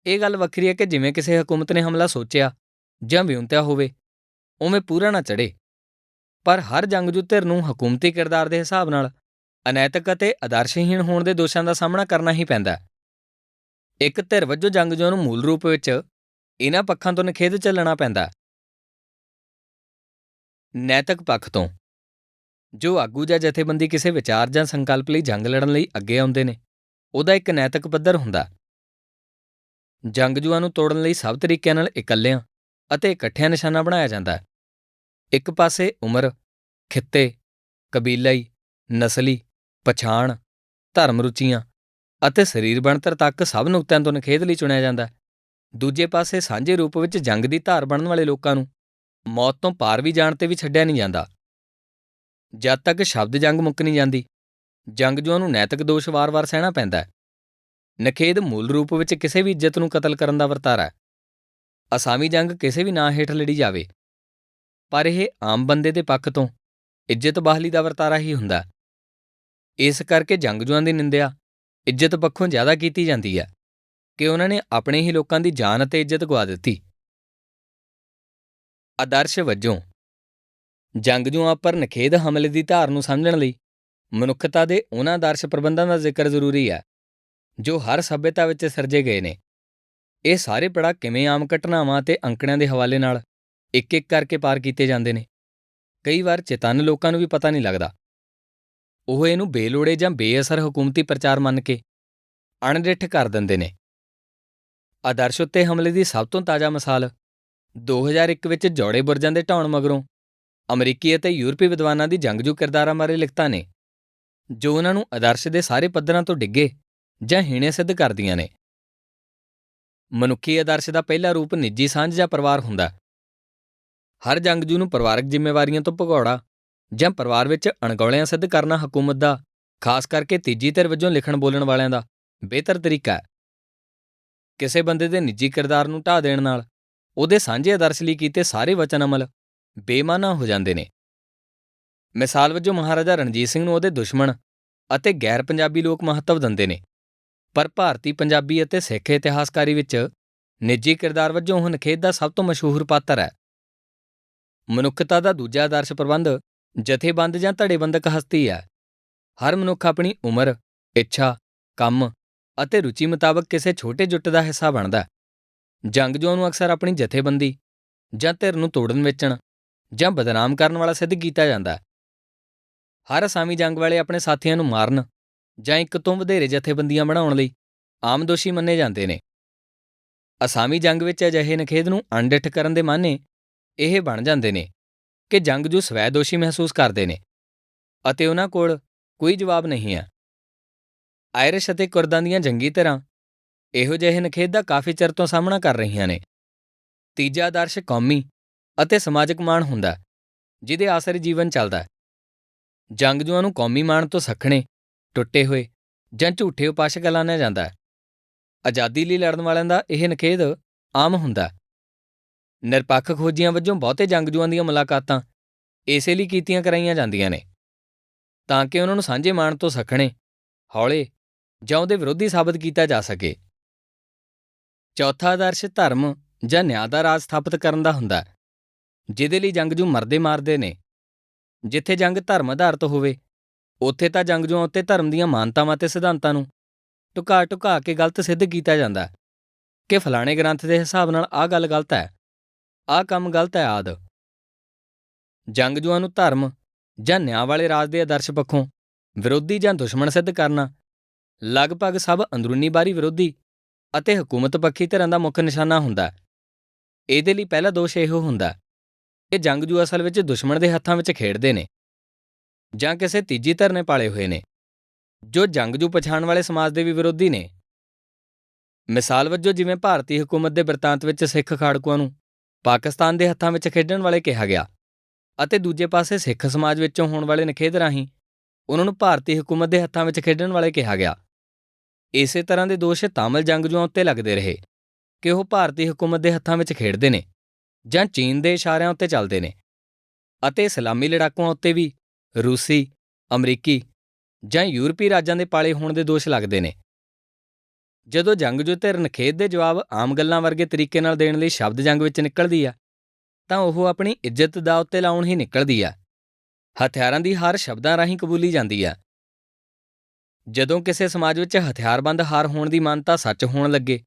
Speaker 1: ਇਹ ਗੱਲ ਵੱਖਰੀ ਹੈ ਕਿ ਜਿਵੇਂ ਕਿਸੇ ਹਕੂਮਤ ਨੇ ਹਮਲਾ ਸੋਚਿਆ ਜਾਂ ਵਿਉਂਤਿਆ ਹੋਵੇ, ਉਵੇਂ ਪੂਰਾ ਨਾ ਚੜੇ ਪਰ ਹਰ ਜੰਗਜੂ ਧਿਰ ਨੂੰ ਹਕੂਮਤੀ ਕਿਰਦਾਰ ਦੇ ਹਿਸਾਬ ਨਾਲ ਅਨੈਤਿਕ ਅਤੇ ਆਦਰਸ਼ਹੀਣ ਹੋਣ ਦੇ ਦੋਸ਼ਾਂ ਦਾ ਸਾਹਮਣਾ ਕਰਨਾ ਹੀ ਪੈਂਦਾ ਇੱਕ ਧਿਰ ਵਜੋਂ ਜੰਗਜੂਆਂ ਨੂੰ ਮੂਲ ਰੂਪ ਵਿੱਚ ਇਹਨਾਂ ਪੱਖਾਂ ਤੋਂ ਨਖੇਧ ਚੱਲਣਾ ਪੈਂਦਾ ਨੈਤਿਕ ਪੱਖ ਤੋਂ, ਜੋ ਆਗੂ ਜਾਂ ਜਥੇਬੰਦੀ ਕਿਸੇ ਵਿਚਾਰ ਜਾਂ ਸੰਕਲਪ ਲਈ ਜੰਗ ਲੜਨ ਲਈ ਅੱਗੇ ਆਉਂਦੇ ਨੇ, ਉਹਦਾ ਇੱਕ ਨੈਤਿਕ ਪੱਧਰ ਹੁੰਦਾ ਜੰਗਜੂਆਂ ਨੂੰ ਤੋੜਨ ਲਈ ਸਭ ਤਰੀਕਿਆਂ ਨਾਲ ਇਕੱਲਿਆਂ ਅਤੇ ਇਕੱਠਿਆਂ ਨਿਸ਼ਾਨਾ ਬਣਾਇਆ ਜਾਂਦਾ ਹੈ। ਇੱਕ ਪਾਸੇ ਉਮਰ, ਖਿੱਤੇ, ਕਬੀਲਾਈ, ਨਸਲੀ, ਪਛਾਣ, ਧਰਮ ਰੁਚੀਆਂ ਅਤੇ ਸਰੀਰ ਬਣਤਰ ਤੱਕ ਸਭ ਨੁਕਤਿਆਂ ਤੋਂ ਨਖੇਧ ਲਈ ਚੁਣਿਆ ਜਾਂਦਾ ਦੂਜੇ ਪਾਸੇ ਸਾਂਝੇ ਰੂਪ ਵਿੱਚ ਜੰਗ ਦੀ ਧਾਰ ਬਣਨ ਵਾਲੇ ਲੋਕਾਂ ਨੂੰ ਮੌਤ ਤੋਂ ਪਾਰ ਵੀ ਜਾਣ ਤੇ ਵੀ ਛੱਡਿਆ ਨਹੀਂ ਜਾਂਦਾ। ਜਦ ਤੱਕ ਸ਼ਬਦ ਜੰਗ ਮੁੱਕ ਨਹੀਂ ਜਾਂਦੀ ਜੰਗਜੂਆਂ ਨੂੰ ਨੈਤਿਕ ਦੋਸ਼ ਵਾਰ-ਵਾਰ ਸਹਿਣਾ ਪੈਂਦਾ ਨਖੇਦ ਮੂਲ ਰੂਪ ਵਿੱਚ ਕਿਸੇ ਵੀ ਇੱਜ਼ਤ ਨੂੰ ਕਤਲ ਕਰਨ ਦਾ ਵਰਤਾਰਾ ਹੈ। ਅਸਾਮੀ ਜੰਗ ਕਿਸੇ ਵੀ ਨਾਂ ਹੇਠ ਲੜੀ ਜਾਵੇ। ਪਰ ਇਹ ਆਮ ਬੰਦੇ ਦੇ ਪੱਖ ਤੋਂ ਇੱਜ਼ਤ ਬਾਹਲੀ ਦਾ ਵਰਤਾਰਾ ਹੀ ਹੁੰਦਾ ਇਸ ਕਰਕੇ ਜੰਗਜੂਆਂ ਦੀ ਨਿੰਦਿਆ ਇੱਜ਼ਤ ਪੱਖੋਂ ਜ਼ਿਆਦਾ ਕੀਤੀ ਜਾਂਦੀ ਹੈ ਕਿ ਉਹਨਾਂ ਨੇ ਆਪਣੇ ਹੀ ਲੋਕਾਂ ਦੀ ਜਾਨ ਅਤੇ ਇੱਜ਼ਤ ਗਵਾ ਦਿੱਤੀ। ਆਦਰਸ਼ ਵਜੋਂ ਜੰਗਜੂਆਂ ਪਰ ਨਖੇਦ ਹਮਲੇ ਦੀ ਧਾਰ ਨੂੰ ਸਮਝਣ ਲਈ ਮਨੁੱਖਤਾ ਦੇ ਉਹਨਾਂ ਆਦਰਸ਼ ਪ੍ਰਬੰਧਾਂ ਦਾ ਜ਼ਿਕਰ ਜ਼ਰੂਰੀ ਹੈ। ਜੋ ਹਰ ਸਭਿਅਤਾ ਵਿੱਚ ਸਿਰਜੇ ਗਏ ਨੇ। ਇਹ ਸਾਰੇ ਪੜਾ ਕਿਵੇਂ ਆਮ ਘਟਨਾਵਾਂ ਤੇ ਅੰਕੜਿਆਂ ਦੇ ਹਵਾਲੇ ਨਾਲ ਇੱਕ ਇੱਕ ਕਰਕੇ ਪਾਰ ਕੀਤੇ ਜਾਂਦੇ ਨੇ? ਕਈ ਵਾਰ ਚੇਤਨ ਲੋਕਾਂ ਨੂੰ ਵੀ ਪਤਾ ਨਹੀਂ ਲੱਗਦਾ। ਉਹ ਇਹਨੂੰ ਬੇਲੋੜੇ ਜਾਂ ਬੇਅਸਰ ਹਕੂਮਤੀ ਪ੍ਰਚਾਰ ਮੰਨ ਕੇ ਅਣਡਿੱਠ ਕਰ ਦਿੰਦੇ ਨੇ। ਆਦਰਸ਼ ਉੱਤੇ ਹਮਲੇ ਦੀ ਸਭ ਤੋਂ ਤਾਜ਼ਾ ਮਿਸਾਲ 2001 ਵਿੱਚ ਜੋੜੇ ਬੁਰਜਾਂ ਦੇ ਢਾਉਣ ਮਗਰੋਂ ਅਮਰੀਕੀ ਅਤੇ ਯੂਰਪੀ ਵਿਦਵਾਨਾਂ ਦੀ ਜੰਗਜੂ ਕਿਰਦਾਰਾਂ ਬਾਰੇ ਲਿਖਤਾਂ ਨੇ। ਜੋ ਉਹਨਾਂ ਨੂੰ ਆਦਰਸ਼ ਦੇ ਸਾਰੇ ਪੱਧਰਾਂ ਤੋਂ ਡਿੱਗੇ ਜਾਂ ਹੀਣੇ ਸਿੱਧ ਕਰਦੀਆਂ ਨੇ। ਮਨੁੱਖੀ ਆਦਰਸ਼ ਦਾ ਪਹਿਲਾ ਰੂਪ ਨਿੱਜੀ ਸਾਂਝ ਜਾਂ ਪਰਿਵਾਰ ਹੁੰਦਾ। ਹਰ ਜੰਗਜੂ ਨੂੰ ਪਰਿਵਾਰਕ ਜ਼ਿੰਮੇਵਾਰੀਆਂ ਤੋਂ ਭਗੌੜਾ ਜਾਂ ਪਰਿਵਾਰ ਵਿੱਚ ਅਣਗੌਲਿਆਂ ਸਿੱਧ ਕਰਨਾ ਹਕੂਮਤ ਦਾ, ਖਾਸ ਕਰਕੇ ਤੀਜੀ ਧਿਰ ਵਜੋਂ ਲਿਖਣ ਬੋਲਣ ਵਾਲਿਆਂ ਦਾ, ਬਿਹਤਰ ਤਰੀਕਾ ਹੈ। ਕਿਸੇ ਬੰਦੇ ਦੇ ਨਿੱਜੀ ਕਿਰਦਾਰ ਨੂੰ ਢਾਹ ਦੇਣ ਨਾਲ ਉਹਦੇ ਸਾਂਝੇ ਆਦਰਸ਼ ਲਈ ਕੀਤੇ ਸਾਰੇ ਵਚਨ ਅਮਲ ਬੇਮਾਨਾ ਹੋ ਜਾਂਦੇ ਨੇ। ਮਿਸਾਲ ਵਜੋਂ ਮਹਾਰਾਜਾ ਰਣਜੀਤ ਸਿੰਘ ਨੂੰ ਉਹਦੇ ਦੁਸ਼ਮਣ ਅਤੇ ਗੈਰ ਪੰਜਾਬੀ ਲੋਕ ਮਹੱਤਵ ਦਿੰਦੇ ਨੇ। ਪਰ ਭਾਰਤੀ, ਪੰਜਾਬੀ ਅਤੇ ਸਿੱਖ ਇਤਿਹਾਸਕਾਰੀ ਵਿੱਚ ਨਿੱਜੀ ਕਿਰਦਾਰ ਵਜੋਂ ਉਹ ਨਖੇਦ ਦਾ ਸਭ ਤੋਂ ਮਸ਼ਹੂਰ ਪਾਤਰ ਹੈ। ਮਨੁੱਖਤਾ ਦਾ ਦੂਜਾ ਆਦਰਸ਼ ਪ੍ਰਬੰਧ ਜਥੇਬੰਦ ਜਾਂ ਧੜੇਬੰਦਕ ਹਸਤੀ ਹੈ। ਹਰ ਮਨੁੱਖ ਆਪਣੀ ਉਮਰ, ਇੱਛਾ, ਕੰਮ ਅਤੇ ਰੁਚੀ ਮੁਤਾਬਕ ਕਿਸੇ ਛੋਟੇ ਜੁੱਟ ਦਾ ਹਿੱਸਾ ਬਣਦਾ ਜੰਗ ਜੰਗਜੂਆਂ ਨੂੰ ਅਕਸਰ ਆਪਣੀ ਜਥੇਬੰਦੀ ਜਾਂ ਧਿਰ ਨੂੰ ਤੋੜਨ, ਵੇਚਣ ਜਾਂ ਬਦਨਾਮ ਕਰਨ ਵਾਲਾ ਸਿੱਧ ਕੀਤਾ ਜਾਂਦਾ ਹਰ ਅਸਾਮੀ ਜੰਗ ਵਾਲੇ ਆਪਣੇ ਸਾਥੀਆਂ ਨੂੰ ਮਾਰਨ ਜਾਂ ਇੱਕ ਤੋਂ ਵਧੇਰੇ ਜਥੇਬੰਦੀਆਂ ਬਣਾਉਣ ਲਈ ਆਮ ਦੋਸ਼ੀ ਮੰਨੇ ਜਾਂਦੇ ਨੇ। ਅਸਾਮੀ ਜੰਗ ਵਿੱਚ ਅਜਿਹੇ ਨਖੇਦ ਨੂੰ ਅਣਡਿੱਠ ਕਰਨ ਦੇ ਮਾਨੇ ਇਹ ਬਣ ਜਾਂਦੇ ਨੇ ਕਿ ਜੰਗਜੂ ਸਵੈ ਦੋਸ਼ੀ ਮਹਿਸੂਸ ਕਰਦੇ ਨੇ ਅਤੇ ਉਹਨਾਂ ਕੋਲ ਕੋਈ ਜਵਾਬ ਨਹੀਂ ਹੈ। ਆਇਰਿਸ਼ ਅਤੇ ਕੁਰਦਾਂ ਦੀਆਂ ਜੰਗੀ ਤਰ੍ਹਾਂ ਇਹੋ ਜਿਹੇ ਨਖੇਦ ਦਾ ਕਾਫੀ ਚਿਰ ਤੋਂ ਸਾਹਮਣਾ ਕਰ ਰਹੀਆਂ ਨੇ। ਤੀਜਾ ਆਦਰਸ਼ ਕੌਮੀ ਅਤੇ ਸਮਾਜਿਕ ਮਾਣ ਹੁੰਦਾ, ਜਿਹਦੇ ਆਸਰੇ ਜੀਵਨ ਚੱਲਦਾ ਜੰਗਜੂਆਂ ਨੂੰ ਕੌਮੀ ਮਾਣ ਤੋਂ ਸੱਖਣੇ ਟੁੱਟੇ ਹੋਏ ਜਾਂ ਝੂਠੇ ਉਪਾਸ਼ਕ ਐਲਾਨਿਆ ਜਾਂਦਾ ਹੈ। ਆਜ਼ਾਦੀ ਲਈ ਲੜਨ ਵਾਲਿਆਂ ਦਾ ਇਹ ਨਖੇਦ ਆਮ ਹੁੰਦਾ ਹੈ। ਨਿਰਪੱਖ ਖੋਜੀਆਂ ਵਜੋਂ ਬਹੁਤੇ ਜੰਗਜੂਆਂ ਦੀਆਂ ਮੁਲਾਕਾਤਾਂ ਇਸੇ ਲਈ ਕੀਤੀਆਂ ਕਰਾਈਆਂ ਜਾਂਦੀਆਂ ਨੇ ਤਾਂ ਕਿ ਉਹਨਾਂ ਨੂੰ ਸਾਂਝੇ ਮਾਣ ਤੋਂ ਸੱਖਣੇ, ਹੌਲੇ ਜਾਂ ਉਹਦੇ ਵਿਰੋਧੀ ਸਾਬਤ ਕੀਤਾ ਜਾ ਸਕੇ। ਚੌਥਾ ਆਦਰਸ਼ ਧਰਮ ਜਾਂ ਨਿਆਂ ਦਾ ਰਾਜ ਸਥਾਪਿਤ ਕਰਨ ਦਾ ਹੁੰਦਾ ਜਿਹਦੇ ਲਈ ਜੰਗਜੂ ਮਰਦੇ ਮਾਰਦੇ ਨੇ। ਜਿੱਥੇ ਜੰਗ ਧਰਮ ਆਧਾਰਿਤ ਹੋਵੇ ਉੱਥੇ ਤਾਂ ਜੰਗਜੂਆਂ ਉੱਤੇ ਧਰਮ ਦੀਆਂ ਮਾਨਤਾਵਾਂ ਤੇ ਸਿਧਾਂਤਾਂ ਨੂੰ। ਟੁਕਾ ਟੁਕਾ ਕੇ ਗਲਤ ਸਿੱਧ ਕੀਤਾ ਜਾਂਦਾ ਹੈ ਕਿ ਫਲਾਣੇ ਗ੍ਰੰਥ ਦੇ ਹਿਸਾਬ ਨਾਲ ਆਹ ਗੱਲ ਗਲਤ ਹੈ, ਆਹ ਕੰਮ ਗਲਤ ਹੈ ਆਦ। ਜੰਗਜੂਆਂ ਨੂੰ ਧਰਮ ਜਾਂ ਨਿਆਂ ਵਾਲੇ ਰਾਜ ਦੇ ਆਦਰਸ਼ ਪੱਖੋਂ ਵਿਰੋਧੀ ਜਾਂ ਦੁਸ਼ਮਣ ਸਿੱਧ ਕਰਨਾ, ਲਗਭਗ ਸਭ ਅੰਦਰੂਨੀ ਬਾਰੀ ਵਿਰੋਧੀ ਅਤੇ ਹਕੂਮਤ ਪੱਖੀ ਧਿਰਾਂ ਦਾ ਮੁੱਖ ਨਿਸ਼ਾਨਾ ਹੁੰਦਾ ਹੈ। ਇਹਦੇ ਲਈ ਪਹਿਲਾ ਦੋਸ਼ ਇਹੋ ਹੁੰਦਾ ਕਿ ਜੰਗਜੂ ਅਸਲ ਵਿੱਚ ਦੁਸ਼ਮਣ ਦੇ ਹੱਥਾਂ ਵਿੱਚ ਖੇਡਦੇ ਨੇ। ਜਾਂ ਕਿਸੇ ਤੀਜੀ ਧਿਰ ਨੇ ਪਾਲੇ ਹੋਏ ਨੇ, ਜੋ ਜੰਗਜੂ ਪਛਾਣ ਵਾਲੇ ਸਮਾਜ ਦੇ ਵੀ ਵਿਰੋਧੀ ਨੇ। ਮਿਸਾਲ ਵਜੋਂ ਜਿਵੇਂ ਭਾਰਤੀ ਹਕੂਮਤ ਦੇ ਬਿਰਤਾਂਤ ਵਿੱਚ ਸਿੱਖ ਖਾੜਕੂਆਂ ਨੂੰ ਪਾਕਿਸਤਾਨ ਦੇ ਹੱਥਾਂ ਵਿੱਚ ਖੇਡਣ ਵਾਲੇ ਕਿਹਾ ਗਿਆ ਅਤੇ ਦੂਜੇ ਪਾਸੇ ਸਿੱਖ ਸਮਾਜ ਵਿੱਚੋਂ ਹੋਣ ਵਾਲੇ ਨਖੇਧ ਰਾਹੀਂ ਉਹਨਾਂ ਨੂੰ ਭਾਰਤੀ ਹਕੂਮਤ ਦੇ ਹੱਥਾਂ ਵਿੱਚ ਖੇਡਣ ਵਾਲੇ ਕਿਹਾ ਗਿਆ। ਇਸੇ ਤਰ੍ਹਾਂ ਦੇ ਦੋਸ਼ ਤਾਮਿਲ ਜੰਗਜੂਆਂ ਉੱਤੇ ਲੱਗਦੇ ਰਹੇ ਕਿ ਉਹ ਭਾਰਤੀ ਹਕੂਮਤ ਦੇ ਹੱਥਾਂ ਵਿੱਚ ਖੇਡਦੇ ਨੇ ਜਾਂ ਚੀਨ ਦੇ ਇਸ਼ਾਰਿਆਂ ਉੱਤੇ ਚੱਲਦੇ ਨੇ ਅਤੇ ਇਸਲਾਮੀ ਲੜਾਕੂਆਂ ਉੱਤੇ ਵੀ ਰੂਸੀ, ਅਮਰੀਕੀ ਜਾਂ ਯੂਰਪੀ ਰਾਜਾਂ ਦੇ ਪਾਲੇ ਹੋਣ ਦੇ ਦੋਸ਼ ਲੱਗਦੇ ਨੇ। ਜਦੋਂ ਜੰਗਜੂ ਧਿਰ ਨਖੇਦ ਦੇ ਜਵਾਬ ਆਮ ਗੱਲਾਂ ਵਰਗੇ ਤਰੀਕੇ ਨਾਲ ਦੇਣ ਲਈ ਸ਼ਬਦ ਜੰਗ ਵਿੱਚ ਨਿਕਲਦੀ ਆ, ਤਾਂ ਉਹ ਆਪਣੀ ਇੱਜ਼ਤ ਦਾ ਉੱਤੇ ਲਾਉਣ ਹੀ ਨਿਕਲਦੀ ਆ। ਹਥਿਆਰਾਂ ਦੀ ਹਾਰ ਸ਼ਬਦਾਂ ਰਾਹੀਂ ਕਬੂਲੀ ਜਾਂਦੀ ਆ। ਜਦੋਂ ਕਿਸੇ ਸਮਾਜ ਵਿੱਚ ਹਥਿਆਰਬੰਦ ਹਾਰ ਹੋਣ ਦੀ ਮਾਨਤਾ ਸੱਚ ਹੋਣ ਲੱਗੇ,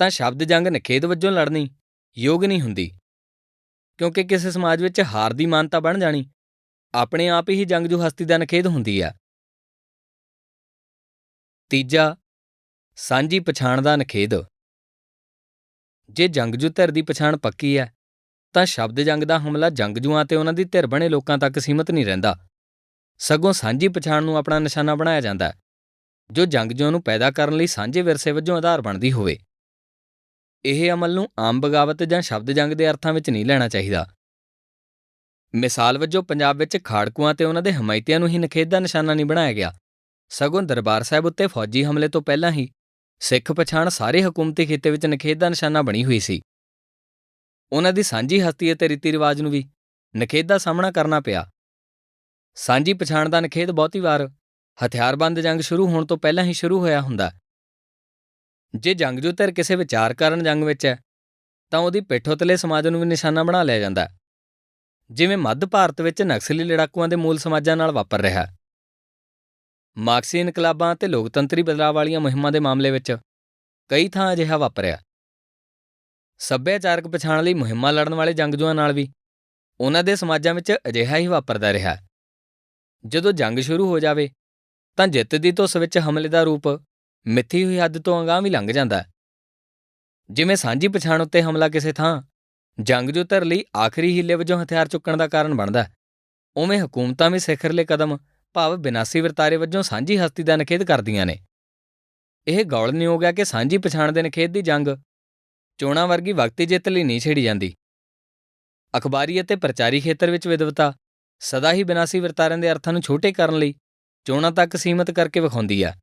Speaker 1: ਤਾਂ ਸ਼ਬਦ ਜੰਗ ਨਖੇਦ ਵਜੋਂ ਲੜਨੀ ਯੋਗ ਨਹੀਂ ਹੁੰਦੀ, ਕਿਉਂਕਿ ਕਿਸੇ ਸਮਾਜ ਵਿੱਚ ਹਾਰ ਦੀ ਮਾਨਤਾ ਬਣ ਜਾਣੀ ਆਪਣੇ ਆਪ ਹੀ ਜੰਗਜੂ ਹਸਤੀ ਦਾ ਨਖੇਦ ਹੁੰਦੀ ਆ। ਤੀਜਾ, ਸਾਂਝੀ ਪਛਾਣ ਦਾ ਨਖੇਦ ਜੇ ਜੰਗਜੂ ਧਿਰ ਦੀ ਪਛਾਣ ਪੱਕੀ ਹੈ ਤਾਂ ਸ਼ਬਦ ਜੰਗ ਦਾ ਹਮਲਾ ਜੰਗਜੂਆਂ ਤੇ ਉਹਨਾਂ ਦੀ ਧਿਰ ਬਣੇ ਲੋਕਾਂ ਤੱਕ ਸੀਮਤ ਨਹੀਂ ਰਹਿੰਦਾ। ਸਗੋਂ ਸਾਂਝੀ ਪਛਾਣ ਨੂੰ ਆਪਣਾ ਨਿਸ਼ਾਨਾ ਬਣਾਇਆ ਜਾਂਦਾ ਜੋ ਜੰਗਜੂਆਂ ਨੂੰ ਪੈਦਾ ਕਰਨ ਲਈ ਸਾਂਝੇ ਵਿਰਸੇ ਵਜੋਂ ਆਧਾਰ ਬਣਦੀ ਹੋਵੇ। ਇਹ ਅਮਲ ਨੂੰ ਆਮ ਬਗਾਵਤ ਜਾਂ ਸ਼ਬਦ ਜੰਗ ਦੇ ਅਰਥਾਂ ਵਿੱਚ ਨਹੀਂ ਲੈਣਾ ਚਾਹੀਦਾ। ਮਿਸਾਲ ਵਜੋਂ ਪੰਜਾਬ ਵਿੱਚ ਖਾੜਕੂਆਂ ਤੇ ਉਹਨਾਂ ਦੇ ਹਮਾਇਤੀਆਂ ਨੂੰ ਹੀ ਨਖੇਦ ਦਾ ਨਿਸ਼ਾਨਾ ਨਹੀਂ ਬਣਾਇਆ ਗਿਆ। ਸਗੋਂ ਦਰਬਾਰ ਸਾਹਿਬ ਉੱਤੇ ਫੌਜੀ ਹਮਲੇ ਤੋਂ ਪਹਿਲਾਂ ਹੀ ਸਿੱਖ ਪਛਾਣ ਸਾਰੇ ਹਕੂਮਤੀ ਖਿੱਤੇ ਵਿੱਚ ਨਖੇਦ ਦਾ ਨਿਸ਼ਾਨਾ ਬਣੀ ਹੋਈ ਸੀ। ਉਹਨਾਂ ਦੀ ਸਾਂਝੀ ਹਸਤੀ ਅਤੇ ਰੀਤੀ ਰਿਵਾਜ ਨੂੰ ਵੀ ਨਖੇਦ ਦਾ ਸਾਹਮਣਾ ਕਰਨਾ ਪਿਆ। ਸਾਂਝੀ ਪਛਾਣ ਦਾ ਨਖੇਦ ਬਹੁਤੀ ਵਾਰ ਹਥਿਆਰਬੰਦ ਜੰਗ ਸ਼ੁਰੂ ਹੋਣ ਤੋਂ ਪਹਿਲਾਂ ਹੀ ਸ਼ੁਰੂ ਹੋਇਆ ਹੁੰਦਾ। ਜੇ ਜੰਗਜੂ ਧਿਰ ਕਿਸੇ ਵਿਚਾਰ ਕਰਨ ਜੰਗ ਵਿੱਚ ਹੈ, ਤਾਂ ਉਹਦੀ ਪਿੱਠ ਉਤਲੇ ਸਮਾਜ ਨੂੰ ਵੀ ਨਿਸ਼ਾਨਾ ਬਣਾ ਲਿਆ ਜਾਂਦਾ ਜਿਵੇਂ ਮੱਧ ਭਾਰਤ ਵਿੱਚ ਨਕਸਲੀ ਲੜਾਕੂਆਂ ਦੇ ਮੂਲ ਸਮਾਜਾਂ ਨਾਲ ਵਾਪਰ ਰਿਹਾ। ਹੈ। ਮਾਰਕਸੀ ਇਨਕਲਾਬਾਂ ਅਤੇ ਲੋਕਤੰਤਰੀ ਬਦਲਾਅ ਵਾਲੀਆਂ ਮੁਹਿੰਮਾਂ ਦੇ ਮਾਮਲੇ ਵਿੱਚ ਕਈ ਥਾਂ ਅਜਿਹਾ ਵਾਪਰਿਆ। ਸੱਭਿਆਚਾਰਕ ਪਛਾਣ ਲਈ ਮੁਹਿੰਮਾਂ ਲੜਨ ਵਾਲੇ ਜੰਗਜੂਆਂ ਨਾਲ ਵੀ ਉਹਨਾਂ ਦੇ ਸਮਾਜਾਂ ਵਿੱਚ ਅਜਿਹਾ ਹੀ ਵਾਪਰਦਾ ਰਿਹਾ। ਜਦੋਂ ਜੰਗ ਸ਼ੁਰੂ ਹੋ ਜਾਵੇ, ਤਾਂ ਜਿੱਤ ਦੀ ਧੁੱਸ ਵਿੱਚ ਹਮਲੇ ਦਾ ਰੂਪ ਮਿੱਥੀ ਹੋਈ ਹੱਦ ਤੋਂ ਅਗਾਂਹ ਵੀ ਲੰਘ ਜਾਂਦਾ। ਜਿਵੇਂ ਸਾਂਝੀ ਪਛਾਣ ਉੱਤੇ ਹਮਲਾ ਕਿਸੇ ਥਾਂ ਜੰਗਜੂ ਧਿਰ ਲਈ ਆਖਰੀ ਹੀਲੇ ਵਜੋਂ ਹਥਿਆਰ ਚੁੱਕਣ ਦਾ ਕਾਰਨ ਬਣਦਾ ਹੈ। ਉਵੇਂ ਹਕੂਮਤਾਂ ਵੀ ਸਿਖਰਲੇ ਕਦਮ ਭਾਵ ਬਿਨਾਸੀ ਵਰਤਾਰੇ ਵਜੋਂ ਸਾਂਝੀ ਹਸਤੀ ਦਾ ਨਿਖੇਧ ਕਰਦੀਆਂ ਨੇ। ਇਹ ਗੌਲ ਗੌਲਨਯੋਗ ਹੈ ਕਿ ਸਾਂਝੀ ਪਛਾਣ ਦੇ ਨਿਖੇਧ ਦੀ ਜੰਗ ਚੋਣਾਂ ਵਰਗੀ ਵਕਤੀ ਜਿੱਤ ਲਈ ਨਹੀਂ ਛੇੜੀ ਜਾਂਦੀ। ਅਖਬਾਰੀ ਅਤੇ ਪ੍ਰਚਾਰੀ ਖੇਤਰ ਵਿੱਚ ਵਿਦਵਤਾ ਸਦਾ ਹੀ ਬਿਨਾਸੀ ਵਰਤਾਰਿਆਂ ਦੇ ਅਰਥਾਂ ਨੂੰ ਛੋਟੇ ਕਰਨ ਲਈ ਚੋਣਾਂ ਤੱਕ ਸੀਮਤ ਕਰਕੇ ਵਿਖਾਉਂਦੀ ਆ।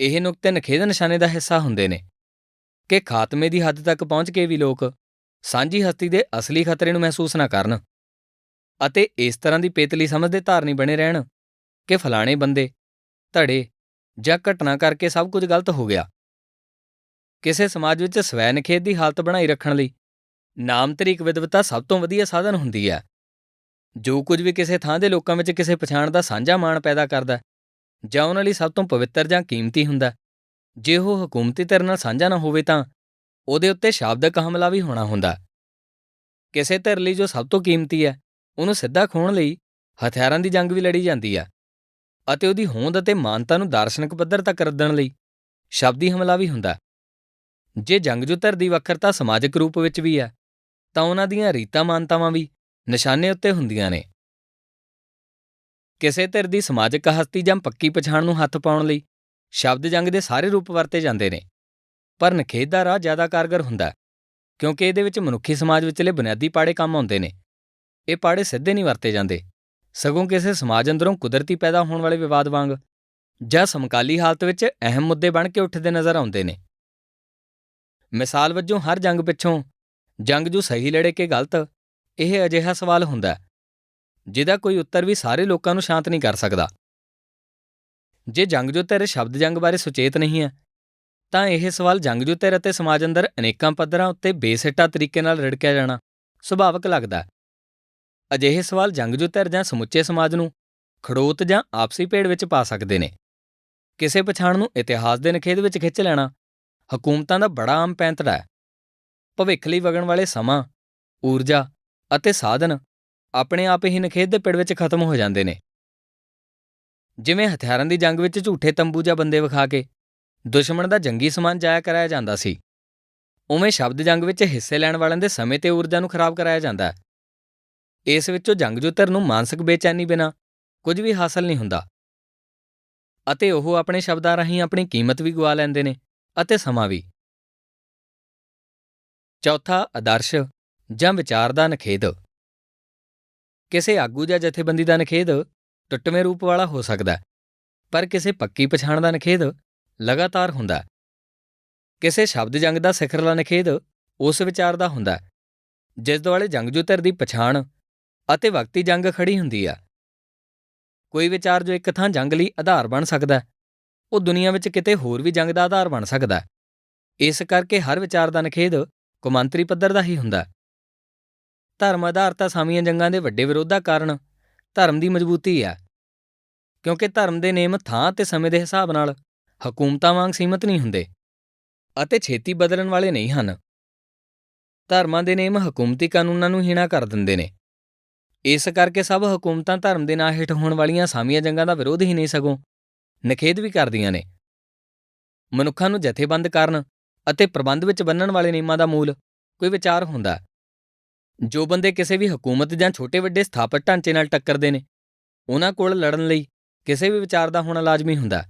Speaker 1: ਇਹ ਨੁਕਤੇ ਨਖੇਧ ਨਿਸ਼ਾਨੇ ਦਾ ਹਿੱਸਾ ਹੁੰਦੇ ਨੇ ਕਿ ਖਾਤਮੇ ਦੀ ਹੱਦ ਤੱਕ ਪਹੁੰਚ ਕੇ ਵੀ ਲੋਕ ਸਾਂਝੀ ਹਸਤੀ ਦੇ ਅਸਲੀ ਖਤਰੇ ਨੂੰ ਮਹਿਸੂਸ ਨਾ ਕਰਨ ਅਤੇ ਇਸ ਤਰ੍ਹਾਂ ਦੀ ਪੇਤਲੀ ਸਮਝ ਦੇ ਧਾਰਨੀ ਬਣੇ ਰਹਿਣ ਕਿ ਫਲਾਣੇ ਬੰਦੇ, ਧੜੇ ਜਾਂ ਘਟਨਾ ਕਰਕੇ ਸਭ ਕੁਝ ਗਲਤ ਹੋ ਗਿਆ। ਕਿਸੇ ਸਮਾਜ ਵਿੱਚ ਸਵੈ ਨਿਖੇਧ ਦੀ ਹਾਲਤ ਬਣਾਈ ਰੱਖਣ ਲਈ ਨਾਮਤਰੀਕ ਵਿਦਵਤਾ ਸਭ ਤੋਂ ਵਧੀਆ ਸਾਧਨ ਹੁੰਦੀ ਹੈ। ਜੋ ਕੁਝ ਵੀ ਕਿਸੇ ਥਾਂ ਦੇ ਲੋਕਾਂ ਵਿੱਚ ਕਿਸੇ ਪਛਾਣ ਦਾ ਸਾਂਝਾ ਮਾਣ ਪੈਦਾ ਕਰਦਾ ਜਾਂ ਉਹਨਾਂ ਲਈ ਸਭ ਤੋਂ ਪਵਿੱਤਰ ਜਾਂ ਕੀਮਤੀ ਹੁੰਦਾ ਜੇ ਉਹ ਹਕੂਮਤੀ ਧਿਰ ਨਾਲ ਸਾਂਝਾ ਨਾ ਹੋਵੇ ਤਾਂ ਉਹਦੇ ਉੱਤੇ ਸ਼ਾਬਦਿਕ ਹਮਲਾ ਵੀ ਹੋਣਾ ਹੁੰਦਾ। ਕਿਸੇ ਧਿਰ ਲਈ ਜੋ ਸਭ ਤੋਂ ਕੀਮਤੀ ਹੈ, ਉਹਨੂੰ ਸਿੱਧਾ ਖੋਣ ਲਈ ਹਥਿਆਰਾਂ ਦੀ ਜੰਗ ਵੀ ਲੜੀ ਜਾਂਦੀ ਆ ਅਤੇ ਉਹਦੀ ਹੋਂਦ ਅਤੇ ਮਾਨਤਾ ਨੂੰ ਦਾਰਸ਼ਨਿਕ ਪੱਧਰ ਤੱਕ ਰੱਦਣ ਲਈ ਸ਼ਬਦੀ ਹਮਲਾ ਵੀ ਹੁੰਦਾ। ਹੈ। ਜੇ ਜੰਗਜੂ ਧਿਰ ਦੀ ਵੱਖਰਤਾ ਸਮਾਜਿਕ ਰੂਪ ਵਿੱਚ ਵੀ ਹੈ ਤਾਂ ਉਹਨਾਂ ਦੀਆਂ ਰੀਤਾਂ ਮਾਨਤਾਵਾਂ ਵੀ ਨਿਸ਼ਾਨੇ ਉੱਤੇ ਹੁੰਦੀਆਂ ਨੇ। ਕਿਸੇ ਧਿਰ ਦੀ ਸਮਾਜਿਕ ਹਸਤੀ ਜਾਂ ਪੱਕੀ ਪਛਾਣ ਨੂੰ ਹੱਥ ਪਾਉਣ ਲਈ ਸ਼ਬਦ ਜੰਗ ਦੇ ਸਾਰੇ ਰੂਪ ਵਰਤੇ ਜਾਂਦੇ ਨੇ। ਪਰ ਨਖੇਧ ਦਾ ਰਾਹ ਜ਼ਿਆਦਾ ਕਾਰਗਰ ਹੁੰਦਾ ਕਿਉਂਕਿ ਇਹਦੇ ਵਿੱਚ ਮਨੁੱਖੀ ਸਮਾਜ ਵਿਚਲੇ ਬੁਨਿਆਦੀ ਪਾੜੇ ਕੰਮ ਆਉਂਦੇ ਨੇ। ਇਹ ਪਾੜੇ ਸਿੱਧੇ ਨਹੀਂ ਵਰਤੇ ਜਾਂਦੇ, ਸਗੋਂ ਕਿਸੇ ਸਮਾਜ ਅੰਦਰੋਂ ਕੁਦਰਤੀ ਪੈਦਾ ਹੋਣ ਵਾਲੇ ਵਿਵਾਦ ਵਾਂਗ ਜਾਂ ਸਮਕਾਲੀ ਹਾਲਤ ਵਿੱਚ ਅਹਿਮ ਮੁੱਦੇ ਬਣ ਕੇ ਉੱਠਦੇ ਨਜ਼ਰ ਆਉਂਦੇ ਨੇ। ਮਿਸਾਲ ਵਜੋਂ ਹਰ ਜੰਗ ਪਿੱਛੋਂ ਜੰਗ ਜੰਗਜੂ ਸਹੀ ਲੜੇ ਕਿ ਗਲਤ, ਇਹ ਅਜਿਹਾ ਸਵਾਲ ਹੁੰਦਾ ਜਿਹਦਾ ਕੋਈ ਉੱਤਰ ਵੀ ਸਾਰੇ ਲੋਕਾਂ ਨੂੰ ਸ਼ਾਂਤ ਨਹੀਂ ਕਰ ਸਕਦਾ। ਜੇ ਜੰਗ ਜੰਗਜੂ ਤੇਰੇ ਸ਼ਬਦ ਜੰਗ ਬਾਰੇ ਸੁਚੇਤ ਨਹੀਂ ਹੈ ਤਾਂ ਇਹ ਸਵਾਲ ਜੰਗਜੂ ਧਿਰ ਅਤੇ ਸਮਾਜ ਅੰਦਰ ਅਨੇਕਾਂ ਪੱਧਰਾਂ ਉੱਤੇ ਬੇਸਿੱਟਾ ਤਰੀਕੇ ਨਾਲ ਰਿੜਕਿਆ ਜਾਣਾ ਸੁਭਾਵਕ ਲੱਗਦਾ ਅਜਿਹੇ ਸਵਾਲ ਜੰਗਜੂ ਧਿਰ ਜਾਂ ਸਮੁੱਚੇ ਸਮਾਜ ਨੂੰ ਖੜੋਤ ਜਾਂ ਆਪਸੀ ਭੇੜ ਵਿੱਚ ਪਾ ਸਕਦੇ ਨੇ। ਕਿਸੇ ਪਛਾਣ ਨੂੰ ਇਤਿਹਾਸ ਦੇ ਨਖੇਧ ਵਿੱਚ ਖਿੱਚ ਲੈਣਾ ਹਕੂਮਤਾਂ ਦਾ ਬੜਾ ਆਮ ਪੈਂਤੜਾ ਹੈ। ਭਵਿੱਖ ਲਈ ਵਗਣ ਵਾਲੇ ਸਮਾਂ, ਊਰਜਾ ਅਤੇ ਸਾਧਨ ਆਪਣੇ ਆਪ ਹੀ ਨਖੇਧ ਦੇ ਪਿੜ ਵਿੱਚ ਖਤਮ ਹੋ ਜਾਂਦੇ ਨੇ। ਜਿਵੇਂ ਹਥਿਆਰਾਂ ਦੀ ਜੰਗ ਵਿੱਚ ਝੂਠੇ ਤੰਬੂ ਜਾਂ ਬੰਦੇ ਵਿਖਾ ਕੇ ਦੁਸ਼ਮਣ ਦਾ ਜੰਗੀ ਸਮਾਨ ਜਾਇਆ ਕਰਾਇਆ ਜਾਂਦਾ ਸੀ। ਉਵੇਂ ਸ਼ਬਦ ਜੰਗ ਵਿੱਚ ਹਿੱਸੇ ਲੈਣ ਵਾਲਿਆਂ ਦੇ ਸਮੇਂ ਤੇ ਊਰਜਾ ਨੂੰ ਖਰਾਬ ਕਰਾਇਆ ਜਾਂਦਾ ਹੈ। ਇਸ ਵਿੱਚੋਂ ਜੰਗਜੂ ਧਿਰ ਨੂੰ ਮਾਨਸਿਕ ਬੇਚੈਨੀ ਬਿਨਾ ਕੁਝ ਵੀ ਹਾਸਲ ਨਹੀਂ ਹੁੰਦਾ। ਅਤੇ ਉਹ ਆਪਣੇ ਸ਼ਬਦਾਂ ਰਾਹੀਂ ਆਪਣੀ ਕੀਮਤ ਵੀ ਗਵਾ ਲੈਂਦੇ ਨੇ ਅਤੇ ਸਮਾਂ ਵੀ। ਚੌਥਾ ਆਦਰਸ਼ ਜਾਂ ਵਿਚਾਰ ਦਾ ਨਖੇਧ। ਕਿਸੇ ਆਗੂ ਜਾਂ ਜਥੇਬੰਦੀ ਦਾ ਨਖੇਧ ਟੁੱਟਵੇਂ ਰੂਪ ਵਾਲਾ ਹੋ ਸਕਦਾ ਪਰ ਕਿਸੇ ਪੱਕੀ ਪਛਾਣ ਦਾ ਨਖੇਧ ਲਗਾਤਾਰ ਹੁੰਦਾ ਕਿਸੇ ਸ਼ਬਦ ਜੰਗ ਦਾ ਸਿਖਰਲਾ ਨਖੇਧ ਉਸ ਵਿਚਾਰ ਦਾ ਹੁੰਦਾ ਜਿਸ ਦੁਆਲੇ ਜੰਗਜੂ ਧਿਰ ਦੀ ਪਛਾਣ ਅਤੇ ਵਕਤੀ ਜੰਗ ਖੜੀ ਹੁੰਦੀ ਆ। ਕੋਈ ਵਿਚਾਰ ਜੋ ਇੱਕ ਥਾਂ ਜੰਗ ਲਈ ਆਧਾਰ ਬਣ ਸਕਦਾ ਉਹ ਦੁਨੀਆ ਵਿੱਚ ਕਿਤੇ ਹੋਰ ਵੀ ਜੰਗ ਦਾ ਆਧਾਰ ਬਣ ਸਕਦਾ ਇਸ ਕਰਕੇ ਹਰ ਵਿਚਾਰ ਦਾ ਨਖੇਧ ਕੌਮਾਂਤਰੀ ਪੱਧਰ ਦਾ ਹੀ ਹੁੰਦਾ ਹੈ। ਧਰਮ ਆਧਾਰਤਾ ਸਾਮੀਆਂ ਜੰਗਾਂ ਦੇ ਵੱਡੇ ਵਿਰੋਧਾ ਕਾਰਨ ਧਰਮ ਦੀ ਮਜ਼ਬੂਤੀ ਆ, ਕਿਉਂਕਿ ਧਰਮ ਦੇ ਨੇਮ ਥਾਂ ਤੇ ਸਮੇਂ ਦੇ ਹਿਸਾਬ ਨਾਲ ਹਕੂਮਤਾਂ ਵਾਂਗ ਸੀਮਤ ਨਹੀਂ ਹੁੰਦੇ ਅਤੇ ਛੇਤੀ ਬਦਲਣ ਵਾਲੇ ਨਹੀਂ ਹਨ। ਧਰਮਾਂ ਦੇ ਨੇਮ ਹਕੂਮਤੀ ਕਾਨੂੰਨਾਂ ਨੂੰ ਹੀਣਾ ਕਰ ਦਿੰਦੇ ਨੇ। ਇਸ ਕਰਕੇ ਸਭ ਹਕੂਮਤਾਂ ਧਰਮ ਦੇ ਨਾਂ ਹੇਠ ਹੋਣ ਵਾਲੀਆਂ ਸਾਮੀਆਂ ਜੰਗਾਂ ਦਾ ਵਿਰੋਧ ਹੀ ਨਹੀਂ ਸਗੋਂ ਨਖੇਧ ਵੀ ਕਰਦੀਆਂ ਨੇ। ਮਨੁੱਖਾਂ ਨੂੰ ਜਥੇਬੰਦ ਕਰਨ ਅਤੇ ਪ੍ਰਬੰਧ ਵਿੱਚ ਬੰਨਣ ਵਾਲੇ ਨਿਯਮਾਂ ਦਾ ਮੂਲ ਕੋਈ ਵਿਚਾਰ ਹੁੰਦਾ। ਜੋ ਬੰਦੇ ਕਿਸੇ ਵੀ ਹਕੂਮਤ ਜਾਂ ਛੋਟੇ ਵੱਡੇ ਸਥਾਪਤ ਢਾਂਚੇ ਨਾਲ ਟੱਕਰਦੇ ਨੇ, ਉਹਨਾਂ ਕੋਲ ਲੜਨ ਲਈ ਕਿਸੇ ਵੀ ਵਿਚਾਰ ਦਾ ਹੋਣਾ ਲਾਜ਼ਮੀ ਹੁੰਦਾ।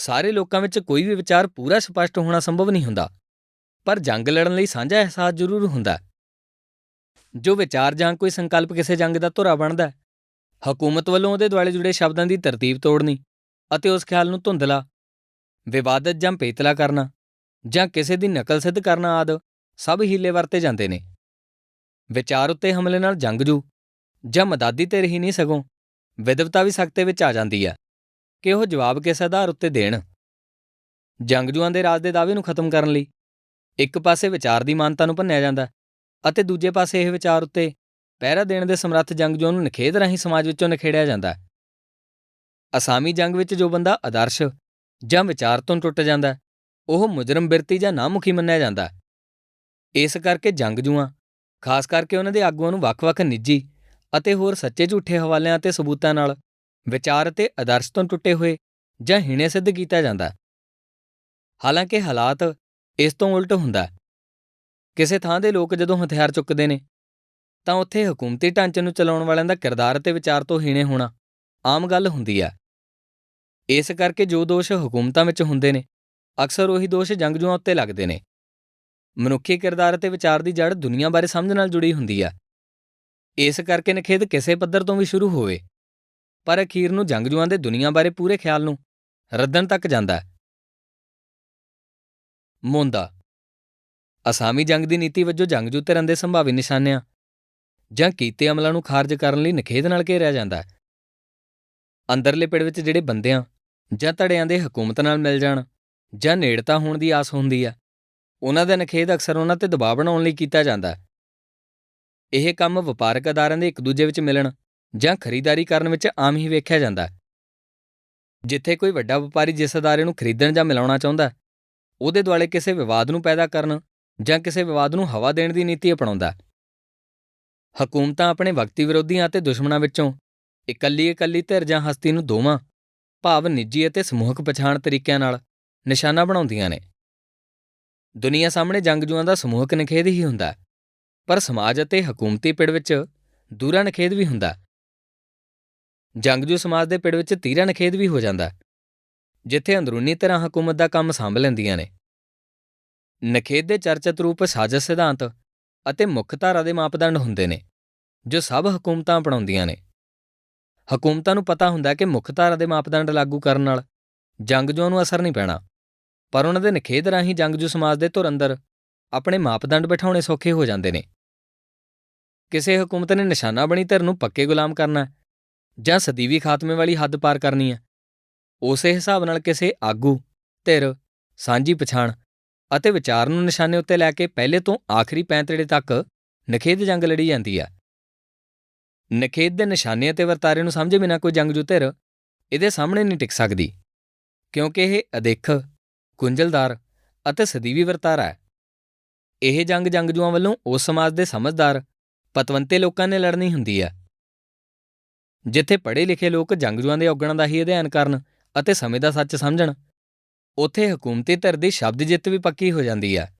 Speaker 1: ਸਾਰੇ ਲੋਕਾਂ ਵਿੱਚ ਕੋਈ ਵੀ ਵਿਚਾਰ ਪੂਰਾ ਸਪਸ਼ਟ ਹੋਣਾ ਸੰਭਵ ਨਹੀਂ ਹੁੰਦਾ ਪਰ ਜੰਗ ਲੜਨ ਲਈ ਸਾਂਝਾ ਅਹਿਸਾਸ ਜ਼ਰੂਰ ਹੁੰਦਾ ਜੋ ਵਿਚਾਰ ਜਾਂ ਕੋਈ ਸੰਕਲਪ ਕਿਸੇ ਜੰਗ ਦਾ ਧੁਰਾ ਬਣਦਾ ਹੈ, ਹਕੂਮਤ ਵੱਲੋਂ ਉਹਦੇ ਦੁਆਲੇ ਜੁੜੇ ਸ਼ਬਦਾਂ ਦੀ ਤਰਤੀਬ ਤੋੜਨੀ ਅਤੇ ਉਸ ਖਿਆਲ ਨੂੰ ਧੁੰਦਲਾ ਵਿਵਾਦਤ ਜਾਂ ਪੇਤਲਾ ਕਰਨਾ ਜਾਂ ਕਿਸੇ ਦੀ ਨਕਲ ਸਿੱਧ ਕਰਨਾ ਆਦਿ ਸਭ ਹੀਲੇ ਵਰਤੇ ਜਾਂਦੇ ਨੇ। ਵਿਚਾਰ ਉੱਤੇ ਹਮਲੇ ਨਾਲ ਜੰਗਜੂ ਜਾਂ ਮਦਾਦੀ ਤੇ ਰਹੀ ਨਹੀਂ ਸਗੋਂ ਵਿਦਵਤਾ ਵੀ ਸਕਤੇ ਵਿੱਚ ਆ ਜਾਂਦੀ ਹੈ। ਕਿ ਉਹ ਜਵਾਬ ਕਿਸ ਆਧਾਰ ਉੱਤੇ ਦੇਣ? ਜੰਗਜੂਆਂ ਦੇ ਰਾਜ ਦੇ ਦਾਅਵੇ ਨੂੰ ਖਤਮ ਕਰਨ ਲਈ ਇੱਕ ਪਾਸੇ ਵਿਚਾਰ ਦੀ ਮਾਨਤਾ ਨੂੰ ਭੰਨਿਆ ਜਾਂਦਾ ਅਤੇ ਦੂਜੇ ਪਾਸੇ ਇਹ ਵਿਚਾਰ ਉੱਤੇ ਪਹਿਰਾ ਦੇਣ ਦੇ ਸਮਰੱਥ ਜੰਗਜੂਆਂ ਨੂੰ ਨਖੇਧ ਰਾਹੀਂ ਸਮਾਜ ਵਿੱਚੋਂ ਨਖੇੜਿਆ ਜਾਂਦਾ। ਅਸਾਮੀ ਜੰਗ ਵਿੱਚ ਜੋ ਬੰਦਾ ਆਦਰਸ਼ ਜਾਂ ਵਿਚਾਰ ਤੋਂ ਟੁੱਟ ਜਾਂਦਾ, ਉਹ ਮੁਜਰਮ ਬਿਰਤੀ ਜਾਂ ਨਾਮੁਖੀ ਮੰਨਿਆ ਜਾਂਦਾ। ਇਸ ਕਰਕੇ ਜੰਗਜੂਆਂ, ਖਾਸ ਕਰਕੇ ਉਹਨਾਂ ਦੇ ਆਗੂਆਂ ਨੂੰ ਵੱਖ-ਵੱਖ ਨਿੱਜੀ ਅਤੇ ਹੋਰ ਸੱਚੇ ਝੂਠੇ ਹਵਾਲਿਆਂ ਅਤੇ ਸਬੂਤਾਂ ਨਾਲ ਵਿਚਾਰ ਅਤੇ ਆਦਰਸ਼ ਤੋਂ ਟੁੱਟੇ ਹੋਏ ਜਾਂ ਹੀਣੇ ਸਿੱਧ ਕੀਤਾ ਜਾਂਦਾ। ਹਾਲਾਂਕਿ ਹਾਲਾਤ ਇਸ ਤੋਂ ਉਲਟ ਹੁੰਦਾ ਕਿਸੇ ਥਾਂ ਦੇ ਲੋਕ ਜਦੋਂ ਹਥਿਆਰ ਚੁੱਕਦੇ ਨੇ, ਤਾਂ ਉੱਥੇ ਹਕੂਮਤੀ ਢਾਂਚੇ ਨੂੰ ਚਲਾਉਣ ਵਾਲਿਆਂ ਦਾ ਕਿਰਦਾਰ ਅਤੇ ਵਿਚਾਰ ਤੋਂ ਹੀਣੇ ਹੋਣਾ ਆਮ ਗੱਲ ਹੁੰਦੀ ਆ ਇਸ ਕਰਕੇ ਜੋ ਦੋਸ਼ ਹਕੂਮਤਾਂ ਵਿੱਚ ਹੁੰਦੇ ਨੇ, ਅਕਸਰ ਉਹੀ ਦੋਸ਼ ਜੰਗਜੂਆਂ ਉੱਤੇ ਲੱਗਦੇ ਨੇ। ਮਨੁੱਖੀ ਕਿਰਦਾਰ ਅਤੇ ਵਿਚਾਰ ਦੀ ਜੜ ਦੁਨੀਆ ਬਾਰੇ ਸਮਝ ਨਾਲ ਜੁੜੀ ਹੁੰਦੀ ਆ। ਇਸ ਕਰਕੇ ਨਖੇਦ ਕਿਸੇ ਪੱਧਰ ਤੋਂ ਵੀ ਸ਼ੁਰੂ ਹੋਵੇ। ਪਰ ਅਖੀਰ ਨੂੰ ਜੰਗਜੂਆਂ ਦੇ ਦੁਨੀਆ ਬਾਰੇ ਪੂਰੇ ਖਿਆਲ ਨੂੰ ਰੱਦਣ ਤੱਕ ਜਾਂਦਾ ਹੈ। ਮੋਂਦਾ, ਅਸਾਮੀ ਜੰਗ ਦੀ ਨੀਤੀ ਵਜੋਂ ਜੰਗਜੂ ਧਿਰਾਂ ਦੇ ਸੰਭਾਵੀ ਨਿਸ਼ਾਨਿਆਂ ਜਾਂ ਕੀਤੇ ਅਮਲਾਂ ਨੂੰ ਖਾਰਜ ਕਰਨ ਲਈ ਨਖੇਦ ਨਾਲ ਘੇਰਿਆ ਜਾਂਦਾ ਹੈ। ਅੰਦਰਲੇ ਪਿੜ ਵਿੱਚ ਜਿਹੜੇ ਬੰਦਿਆਂ ਜਾਂ ਧੜਿਆਂ ਦੇ ਹਕੂਮਤ ਨਾਲ ਮਿਲ ਜਾਣ ਜਾਂ ਨੇੜਤਾ ਹੋਣ ਦੀ ਆਸ ਹੁੰਦੀ ਹੈ, ਉਹਨਾਂ ਦਾ ਨਖੇਦ ਅਕਸਰ ਉਹਨਾਂ ਤੇ ਦਬਾਅ ਬਣਾਉਣ ਲਈ ਕੀਤਾ ਜਾਂਦਾ ਹੈ। ਇਹ ਕੰਮ ਵਪਾਰਕ ਅਦਾਰਿਆਂ ਦੇ ਇੱਕ ਦੂਜੇ ਵਿੱਚ ਮਿਲਣ ਜਾਂ ਖਰੀਦਦਾਰੀ ਕਰਨ ਵਿੱਚ ਆਮ ਹੀ ਵੇਖਿਆ ਜਾਂਦਾ ਹੈ। ਜਿੱਥੇ ਕੋਈ ਵੱਡਾ ਵਪਾਰੀ ਜਿਸ ਅਦਾਰੇ ਨੂੰ ਖਰੀਦਣ ਜਾਂ ਮਿਲਾਉਣਾ ਚਾਹੁੰਦਾ ਉਹਦੇ ਦੁਆਲੇ ਕਿਸੇ ਵਿਵਾਦ ਨੂੰ ਪੈਦਾ ਕਰਨ ਜਾਂ ਕਿਸੇ ਵਿਵਾਦ ਨੂੰ ਹਵਾ ਦੇਣ ਦੀ ਨੀਤੀ ਅਪਣਾਉਂਦਾ ਹਕੂਮਤਾਂ ਆਪਣੇ ਵਕਤੀ ਵਿਰੋਧੀਆਂ ਅਤੇ ਦੁਸ਼ਮਣਾਂ ਵਿੱਚੋਂ ਇਕੱਲੀ-ਇਕੱਲੀ ਧਿਰ ਜਾਂ ਹਸਤੀ ਨੂੰ ਦੋਵਾਂ ਭਾਵ ਨਿੱਜੀ ਅਤੇ ਸਮੂਹਕ ਪਛਾਣ ਤਰੀਕਿਆਂ ਨਾਲ ਨਿਸ਼ਾਨਾ ਬਣਾਉਂਦੀਆਂ ਨੇ। ਦੁਨੀਆ ਸਾਹਮਣੇ ਜੰਗਜੂਆਂ ਦਾ ਸਮੂਹਕ ਨਖੇਦ ਹੀ ਹੁੰਦਾ ਪਰ ਸਮਾਜ ਅਤੇ ਹਕੂਮਤੀ ਪਿੜ ਵਿੱਚ ਦੂਰਾ ਨਖੇਦ ਵੀ ਹੁੰਦਾ ਜੰਗਜੂ ਸਮਾਜ ਦੇ ਪਿੜ ਵਿੱਚ ਤੀਰਾ ਨਖੇਦ ਵੀ ਹੋ ਜਾਂਦਾ ਜਿੱਥੇ ਅੰਦਰੂਨੀ ਤਰ੍ਹਾਂ ਹਕੂਮਤ ਦਾ ਕੰਮ ਸੰਭ ਲੈਂਦੀਆਂ ਨੇ। ਨਖੇਦ ਦੇ ਚਰਚਿਤ ਰੂਪ ਸਾਜ਼ਿਸ਼ ਸਿਧਾਂਤ ਅਤੇ ਮੁੱਖ ਧਾਰਾ ਦੇ ਮਾਪਦੰਡ ਹੁੰਦੇ ਨੇ, ਜੋ ਸਭ ਹਕੂਮਤਾਂ ਅਪਣਾਉਂਦੀਆਂ ਨੇ। ਹਕੂਮਤਾਂ ਨੂੰ ਪਤਾ ਹੁੰਦਾ ਕਿ ਮੁੱਖ ਧਾਰਾ ਦੇ ਮਾਪਦੰਡ ਲਾਗੂ ਕਰਨ ਨਾਲ ਜੰਗਜੂਆਂ ਨੂੰ ਅਸਰ ਨਹੀਂ ਪੈਣਾ, ਪਰ ਉਹਨਾਂ ਦੇ ਨਖੇਦ ਰਾਹੀਂ ਜੰਗਜੂ ਸਮਾਜ ਦੇ ਧੁਰ ਅੰਦਰ ਆਪਣੇ ਮਾਪਦੰਡ ਬਿਠਾਉਣੇ ਸੌਖੇ ਹੋ ਜਾਂਦੇ ਨੇ। ਕਿਸੇ ਹਕੂਮਤ ਨੇ ਨਿਸ਼ਾਨਾ ਬਣੀ ਧਿਰ ਨੂੰ ਪੱਕੇ ਗੁਲਾਮ ਕਰਨਾ ਜਾਂ ਸਦੀਵੀ ਖਾਤਮੇ ਵਾਲੀ ਹੱਦ ਪਾਰ ਕਰਨੀ ਹੈ। ਉਸੇ ਹਿਸਾਬ ਨਾਲ ਕਿਸੇ ਆਗੂ, ਧਿਰ, ਸਾਂਝੀ ਪਛਾਣ ਅਤੇ ਵਿਚਾਰ ਨੂੰ ਨਿਸ਼ਾਨੇ ਉੱਤੇ ਲੈ ਕੇ ਪਹਿਲੇ ਤੋਂ ਆਖਰੀ ਪੈਂਤੜੇ ਤੱਕ ਨਖੇਦ ਜੰਗ ਲੜੀ ਜਾਂਦੀ ਹੈ। ਨਖੇਦ ਦੇ ਨਿਸ਼ਾਨੇ ਅਤੇ ਵਰਤਾਰੇ ਨੂੰ ਸਮਝੇ ਬਿਨਾਂ ਕੋਈ ਜੰਗਜੂ ਧਿਰ ਇਹਦੇ ਸਾਹਮਣੇ ਨਹੀਂ ਟਿਕ ਸਕਦੀ, ਕਿਉਂਕਿ ਇਹ ਅਦੇਖ, ਗੁੰਝਲਦਾਰ ਅਤੇ ਸਦੀਵੀ ਵਰਤਾਰਾ ਹੈ। ਇਹ ਜੰਗ ਜੰਗਜੂਆਂ ਵੱਲੋਂ ਉਸ ਸਮਾਜ ਦੇ ਸਮਝਦਾਰ, ਪਤਵੰਤੇ ਲੋਕਾਂ ਨੇ ਲੜਨੀ ਹੁੰਦੀ ਹੈ। ਜਿੱਥੇ ਪੜ੍ਹੇ ਲਿਖੇ ਲੋਕ ਜੰਗਜੂਆਂ ਦੇ ਔਗਣਾਂ ਦਾ ਹੀ ਅਧਿਐਨ ਕਰਨ ਅਤੇ ਸਮੇਂ ਦਾ ਸੱਚ ਸਮਝਣ, ਉੱਥੇ ਹਕੂਮਤੀ ਧਿਰ ਦੀ ਸ਼ਬਦ ਜਿੱਤ ਵੀ ਪੱਕੀ ਹੋ ਜਾਂਦੀ ਹੈ।